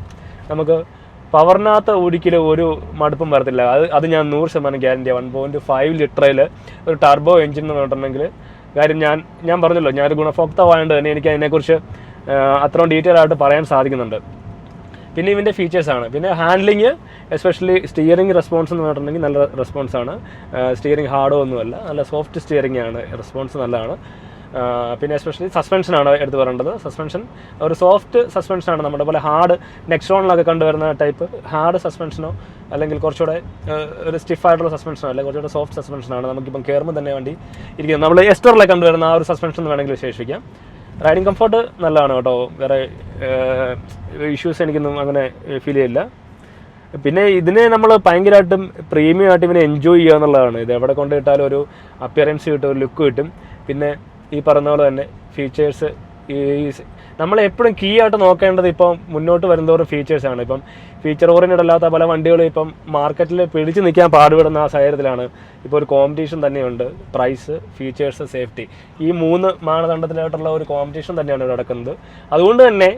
നമുക്ക് പവറിനകത്ത് ഒരിക്കലും ഒരു മടുപ്പും വരത്തില്ല. അത് അത് ഞാൻ നൂറ് ശതമാനം ഗ്യാരണ്ടി വൺ പോയിന്റ് ഫൈവ് ലിറ്ററിൽ ഒരു ടർബോ എഞ്ചിൻ എന്ന് പറഞ്ഞിട്ടുണ്ടെങ്കിൽ കാര്യം ഞാൻ ഞാൻ പറഞ്ഞല്ലോ ഞാനൊരു ഗുണഭോക്താവായതുകൊണ്ട് തന്നെ എനിക്ക് അതിനെക്കുറിച്ച് അത്രയും ഡീറ്റെയിൽ ആയിട്ട് പറയാൻ സാധിക്കുന്നുണ്ട്. പിന്നെ ഇതിന്റെ ഫീച്ചേഴ്സാണ് പിന്നെ ഹാൻഡ്ലിങ് എസ്പെഷ്യലി സ്റ്റിയറിംഗ് റെസ്പോൺസ് എന്ന് പറഞ്ഞിട്ടുണ്ടെങ്കിൽ നല്ല റെസ്പോൺസ് ആണ്. സ്റ്റിയറിംഗ് ഹാർഡോ ഒന്നുമല്ല നല്ല സോഫ്റ്റ് സ്റ്റിയറിംഗ് ആണ്. റെസ്പോൺസ് നല്ലതാണ്. പിന്നെ എസ്പെഷ്യലി സസ്പെൻഷനാണ് എടുത്ത് പറയേണ്ടത്. സസ്പെൻഷൻ ഒരു സോഫ്റ്റ് സസ്പെൻഷനാണ് നമ്മുടെ പോലെ ഹാർഡ് നെക്സ്ട്രോണിലൊക്കെ കണ്ടുവരുന്ന ടൈപ്പ് ഹാർഡ് സസ്പെൻഷനോ അല്ലെങ്കിൽ കുറച്ചുകൂടെ ഒരു സ്റ്റിഫായിട്ടുള്ള സസ്പെൻഷനോ അല്ലെങ്കിൽ കുറച്ചുകൂടെ സോഫ്റ്റ് സസ്പെൻഷനാണ് നമുക്കിപ്പം കയറുമ്പോൾ തന്നെ വേണ്ടി ഇരിക്കുന്നത്. നമ്മൾ എസ്റ്ററിലൊക്കെ കണ്ടുവരുന്ന ആ ഒരു സസ്പെൻഷൻ എന്ന് വേണമെങ്കിൽ വിശേഷിപ്പിക്കാം. റൈഡിങ് കംഫർട്ട് നല്ലതാണ് കേട്ടോ. വേറെ ഇഷ്യൂസ് എനിക്കൊന്നും അങ്ങനെ ഫീൽ ചെയ്യില്ല പിന്നെ ഇതിനെ നമ്മൾ ഭയങ്കരമായിട്ടും പ്രീമിയം ആയിട്ട് ഇവനെ എൻജോയ് ചെയ്യുക എന്നുള്ളതാണ്. ഇത് എവിടെ കൊണ്ടിട്ടാലും ഒരു അപ്പിയറൻസ് കിട്ടും ഒരു ലുക്ക് കിട്ടും. പിന്നെ ഈ പറഞ്ഞ പോലെ തന്നെ ഫീച്ചേഴ്സ് ഈ നമ്മൾ എപ്പോഴും കീ ആയിട്ട് നോക്കേണ്ടത് ഇപ്പം മുന്നോട്ട് വരുന്നതോറും ഫീച്ചേഴ്സാണ് ഇപ്പം ഫീച്ചർ ഓറിയന്റഡ് അല്ലാത്ത പല വണ്ടികളും ഇപ്പം മാർക്കറ്റിൽ പിടിച്ചു നിൽക്കാൻ പാടുപെടുന്ന ആ സാഹചര്യത്തിലാണ്. ഇപ്പോൾ ഒരു കോമ്പറ്റീഷൻ തന്നെയുണ്ട്. പ്രൈസ് ഫീച്ചേഴ്സ് സേഫ്റ്റി ഈ മൂന്ന് മാനദണ്ഡത്തിലായിട്ടുള്ള ഒരു കോമ്പറ്റീഷൻ തന്നെയാണ് ഇവിടെ നടക്കുന്നത്. അതുകൊണ്ട് തന്നെ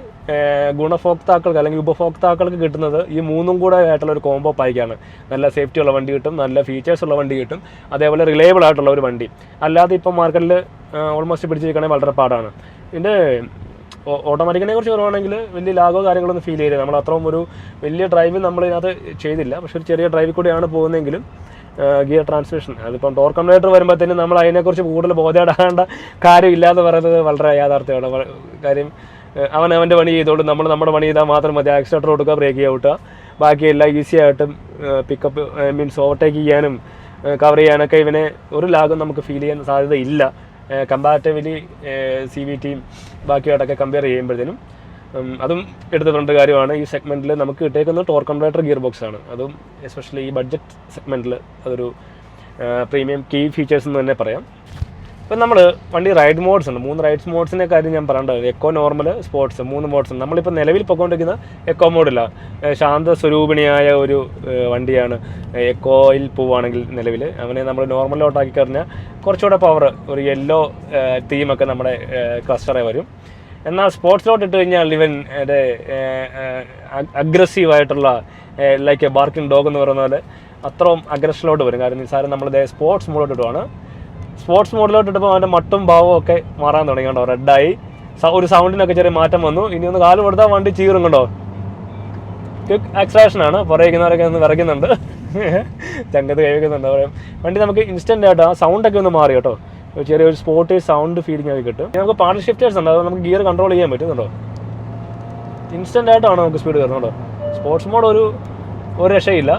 ഗുണഭോക്താക്കൾക്ക് അല്ലെങ്കിൽ ഉപഭോക്താക്കൾക്ക് കിട്ടുന്നത് ഈ മൂന്നും കൂടെ ആയിട്ടുള്ള ഒരു കോംബോ പായ്ക്കാണ്. നല്ല സേഫ്റ്റി ഉള്ള വണ്ടി കിട്ടും നല്ല ഫീച്ചേഴ്സ് ഉള്ള വണ്ടി കിട്ടും അതേപോലെ റിലയബിൾ ആയിട്ടുള്ള ഒരു വണ്ടി. അല്ലാതെ ഇപ്പം മാർക്കറ്റിൽ ഓൾമോസ്റ്റ് പിടിച്ചിരിക്കണമെങ്കിൽ വളരെ പാടാണ്. ഇതിന്റെ ഓട്ടോമാറ്റിക്കിനെ കുറിച്ച് പറയുവാണെങ്കിൽ വലിയ ലാഗോ കാര്യങ്ങളൊന്നും ഫീൽ ചെയ്യില്ല നമ്മൾ അത്രയും ഒരു വലിയ ഡ്രൈവ് നമ്മൾ ഇതിനകത്ത് ചെയ്തില്ല. പക്ഷെ ഒരു ചെറിയ ഡ്രൈവിൽ കൂടിയാണ് പോകുന്നതെങ്കിലും ഗിയർ ട്രാൻസ്മിഷൻ അതിപ്പം ടോർ കമ്പ്ലേറ്റർ വരുമ്പോഴത്തേനും നമ്മൾ അതിനെക്കുറിച്ച് കൂടുതൽ ബോധേടാകേണ്ട കാര്യമില്ലാന്ന് പറയുന്നത് വളരെ യാഥാർത്ഥ്യമാണ്. കാര്യം അവൻ അവന്റെ പണി ചെയ്തോളും. നമ്മൾ നമ്മുടെ പണി ചെയ്താൽ മാത്രം മതി. ആക്സിലേറ്റർ കൊടുക്കുക ബ്രേക്ക് ചെയ്യുക ബാക്കി എല്ലാം ഈസി ആയിട്ടും പിക്കപ്പ് മീൻസ് ഓവർടേക്ക് ചെയ്യാനും കവർ ചെയ്യാനൊക്കെ ഇവനെ ഒരു ലാഗും നമുക്ക് ഫീൽ ചെയ്യാൻ സാധ്യത ഇല്ല കമ്പാരിറ്റീവ്ലി സി വി ടിയും ബാക്കിയായിട്ടൊക്കെ കമ്പയർ ചെയ്യുമ്പോഴത്തേനും അതും എടുത്തിട്ടുണ്ട് കാര്യമാണ് ഈ സെഗ്മെന്റിൽ നമുക്ക് കിട്ടിയേക്കുന്നത് ടോർ കംപ്ലേറ്റർ ഗിയർ ബോക്സ് ആണ്. അതും എസ്പെഷ്യലി ഈ ബഡ്ജറ്റ് സെഗ്മെന്റിൽ അതൊരു പ്രീമിയം കീ ഫീച്ചേഴ്സ് എന്ന് തന്നെ പറയാം. ഇപ്പം നമ്മൾ വണ്ടി റൈഡ് മോഡ്സ് ഉണ്ട്. മൂന്ന് റൈഡ്സ് മോഡ്സിനെ കാര്യം ഞാൻ പറയേണ്ടത് എക്കോ നോർമൽ സ്പോർട്സ് മൂന്ന് മോഡ്സ് ഉണ്ട് നമ്മളിപ്പോൾ നിലവിൽ പൊയ്ക്കൊണ്ടിരിക്കുന്ന എക്കോ മോഡില്ല ശാന്ത സ്വരൂപിണിയായ ഒരു വണ്ടിയാണ്. എക്കോയിൽ പോവുകയാണെങ്കിൽ നിലവിൽ അവനെ നമ്മൾ നോർമലോട്ടാക്കി കഴിഞ്ഞാൽ കുറച്ചുകൂടെ പവർ ഒരു യെല്ലോ തീമൊക്കെ നമ്മുടെ ക്ലസ്റ്ററെ വരും. എന്നാൽ സ്പോർട്സിലോട്ട് ഇട്ട് കഴിഞ്ഞാൽ ഇവൻ അഗ്രസീവ് ആയിട്ടുള്ള ലൈക്ക് ബാർക്കിംഗ് ഡോഗ് എന്ന് പറയുന്ന പോലെ അത്രയും അഗ്രഷനിലോട്ട് വരും. കാരണം നിസ്സാരം നമ്മളിത് സ്പോർട്സ് മോഡിലോട്ട് ഇട്ടുവാണ് സ്പോർട്സ് മോഡിലോട്ട് ഇട്ടപ്പോൾ അവന്റെ മട്ടും ഭാവവും ഒക്കെ മാറാൻ തുടങ്ങി കണ്ടോ റെഡായി ഒരു സൗണ്ടിനൊക്കെ ചെറിയ മാറ്റം വന്നു. ഇനി ഒന്ന് കാൽ കൊടുത്താൽ വണ്ടി ചീറും കണ്ടോ? ക്വിക്ക് ആക്സലേഷനാണ് പുറകിക്കുന്നവരൊക്കെ ഒന്ന് വിറയ്ക്കുന്നുണ്ട്. ചങ്കത്ത് കൈവയ്ക്കുന്നുണ്ട് പറയും വണ്ടി നമുക്ക് ഇൻസ്റ്റന്റ് ആയിട്ട് ആ സൗണ്ട് ഒക്കെ ഒന്ന് മാറി കേട്ടോ. ചെറിയൊരു സ്പോർട്ടി സൗണ്ട് ഫീലിംഗ് ഒക്കെ കിട്ടും. നമുക്ക് പാർട്ടി ഷിഫ്റ്റേഴ്സ് ഉണ്ട്. അത് നമുക്ക് ഗിയർ കൺട്രോൾ ചെയ്യാൻ പറ്റുന്നുണ്ടോ? കേട്ടോ ഇൻസ്റ്റന്റ് ആയിട്ടാണ് നമുക്ക് സ്പീഡ് കയറുന്നത് കേട്ടോ. സ്പോർട്സ് മോഡ് ഒരു ഒരു രക്ഷയില്ല.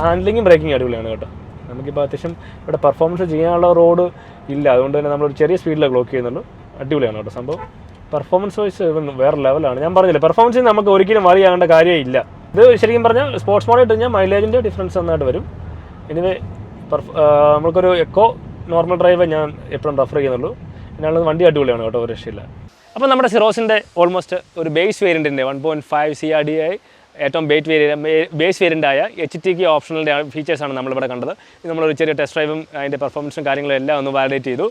ഹാൻഡ്ലിങ്ങും ബ്രേക്കിംഗ് അടിപൊളിയാണ് കേട്ടോ. നമുക്കിപ്പോൾ അത്യാവശ്യം ഇവിടെ പെർഫോമൻസ് ചെയ്യാനുള്ള റോഡ് ഇല്ല. അതുകൊണ്ട് തന്നെ നമ്മളൊരു ചെറിയ സ്പീഡിലാണ് ബ്ലോക്ക് ചെയ്യുന്നുള്ളൂ. അടിപൊളിയാണ് കേട്ടോ സംഭവം. പെർഫോമൻസ് വൈസ് വേറെ ലെവലാണ് ഞാൻ പറഞ്ഞില്ല പെർഫോമൻസിൽ നമുക്ക് ഒരിക്കലും വറിയാകേണ്ട കാര്യമേ ഇല്ല. ഇത് ശരിക്കും പറഞ്ഞാൽ സ്പോർട്സ് മോഡ് ഇട്ട് കഴിഞ്ഞാൽ മൈലേജിന്റെ ഡിഫറൻസ് നന്നായിട്ട് വരും. എനിവേ നമുക്കൊരു എക്കോ നോർമൽ ഡ്രൈവ് ഞാൻ എപ്പോഴും റെഫർ ചെയ്യുന്നുള്ളൂ. എന്നാലും വണ്ടി അടിപൊളിയാണ് കേട്ടോ ഒരു രക്ഷയില്ല. അപ്പോൾ നമ്മുടെ സിറോസിന്റെ ഓൾമോസ്റ്റ് ഒരു base വേരിയന്റിന്റെ one point five C R D I ഏറ്റവും ബേറ്റ് വേരിയൻ ബേസ് വേരിയന്റായ എച്ച് ടി കി ഓപ്ഷണലിന്റെ ഫീച്ചേഴ്സാണ് നമ്മളിവിടെ കണ്ടത്. നമ്മളൊരു ചെറിയ ടെസ്റ്റ് ഡ്രൈവും അതിന്റെ പെർഫോമൻസും കാര്യങ്ങളും എല്ലാം ഒന്ന് വാലിഡേറ്റ് ചെയ്തു.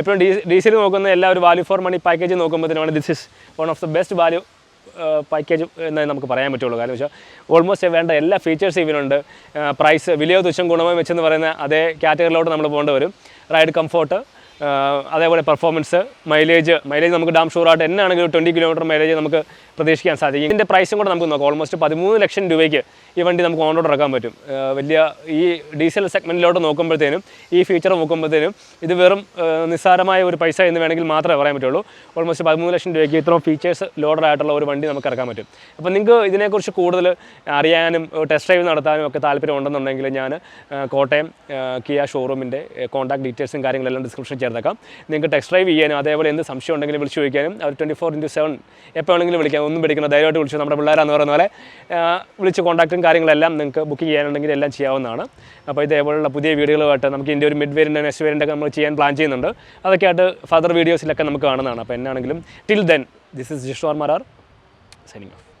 എപ്പോഴും ഡി ഡീസൽ നോക്കുന്ന എല്ലാ ഒരു value for money package നോക്കുമ്പോഴത്തേനാണ് this is one of the best value package എന്നേ നമുക്ക് പറയാൻ പറ്റുള്ളൂ. കാരണം വെച്ചാൽ ഓൾമോസ്റ്റ് വേണ്ട എല്ലാ ഫീച്ചേഴ്സും ഇവനുണ്ട് പ്രൈസ് വിലയോ തുച്ഛം ഗുണമോ വെച്ചെന്ന് പറയുന്ന അതേ കാറ്റഗറിയിലോട്ട് നമ്മൾ പോകേണ്ടി വരും. റൈഡ് കംഫോർട്ട് അതേപോലെ പെർഫോമൻസ് മൈലേജ് മൈലേജ് നമുക്ക് ഡാം ഷൂറായിട്ട് എന്നാണെങ്കിലും ട്വന്റി കിലോമീറ്റർ മൈലേജ് നമുക്ക് പ്രതീക്ഷിക്കാൻ സാധിക്കും. ഇതിന്റെ പ്രൈസും കൂടെ നമുക്ക് നോക്കാം. ഓൾമോസ്റ്റ് പതിമൂന്ന് ലക്ഷം രൂപയ്ക്ക് ഈ വണ്ടി നമുക്ക് ഓൺ റോഡ് ഇറക്കാൻ പറ്റും. വലിയ ഈ ഡീസൽ സെഗ്മെന്റിലോട്ട് നോക്കുമ്പോഴത്തേനും ഈ ഫീച്ചർ നോക്കുമ്പോഴത്തേനും ഇത് വെറും നിസ്സാരമായ ഒരു പൈസ എന്ന് വേണമെങ്കിൽ മാത്രമേ പറയാൻ പറ്റുള്ളൂ. ഓൾമോസ്റ്റ് പതിമൂന്ന് ലക്ഷം രൂപയ്ക്ക് ഇത്രയും ഫീച്ചേഴ്സ് ലോഡറായിട്ടുള്ള ഒരു വണ്ടി നമുക്ക് ഇറക്കാൻ പറ്റും. അപ്പോൾ നിങ്ങൾക്ക് ഇതിനെക്കുറിച്ച് കൂടുതൽ അറിയാനും ടെസ്റ്റ് ഡ്രൈവ് നടത്താനും ഒക്കെ താല്പര്യം ഉണ്ടെന്നുണ്ടെങ്കിൽ ഞാൻ കോട്ടയം കിയ ഷോറൂമിന്റെ കോൺടാക്ട് ഡീറ്റെയിൽസും കാര്യങ്ങളെല്ലാം ഡിസ്ക്രിപ്ഷൻ ചേർത്തേക്കാം നിങ്ങൾക്ക് ടെക്സ്റ്റ് ഡ്രൈവ് ചെയ്യാനും അതേപോലെ എന്ത് സംശയം ഉണ്ടെങ്കിലും വിളിച്ച് ചോദിക്കാനും അവർ ട്വന്റി ഫോർ ഇന്റു സെവൻ എപ്പോൾ വേണമെങ്കിലും വിളിക്കാം. ഒന്നും പേടിക്കണം ധൈര്യമായിട്ട് വിളിച്ചു. നമ്മുടെ പിള്ളേരാന്ന് പറയുന്ന പോലെ വിളിച്ച് കോൺടാക്റ്റും കാര്യങ്ങളെല്ലാം നിങ്ങൾക്ക് ബുക്ക് ചെയ്യാനുണ്ടെങ്കിൽ എല്ലാം ചെയ്യാവുന്നതാണ്. അപ്പോൾ ഇതേപോലുള്ള പുതിയ വീഡിയോകളുമായിട്ട് നമുക്ക് ഇതിന്റെ ഒരു മിഡ് വേരിന്റെ നെക്സ്റ്റ് വേരിന്റെ ഒക്കെ നമ്മൾ ചെയ്യാൻ പ്ലാൻ ചെയ്യുന്നുണ്ട്. അതൊക്കെ ആയിട്ട് ഫദർ വീഡിയോസിലൊക്കെ നമുക്ക് കാണുന്നതാണ്. അപ്പോൾ എന്നാണെങ്കിലും till then this is Jishor Marar signing off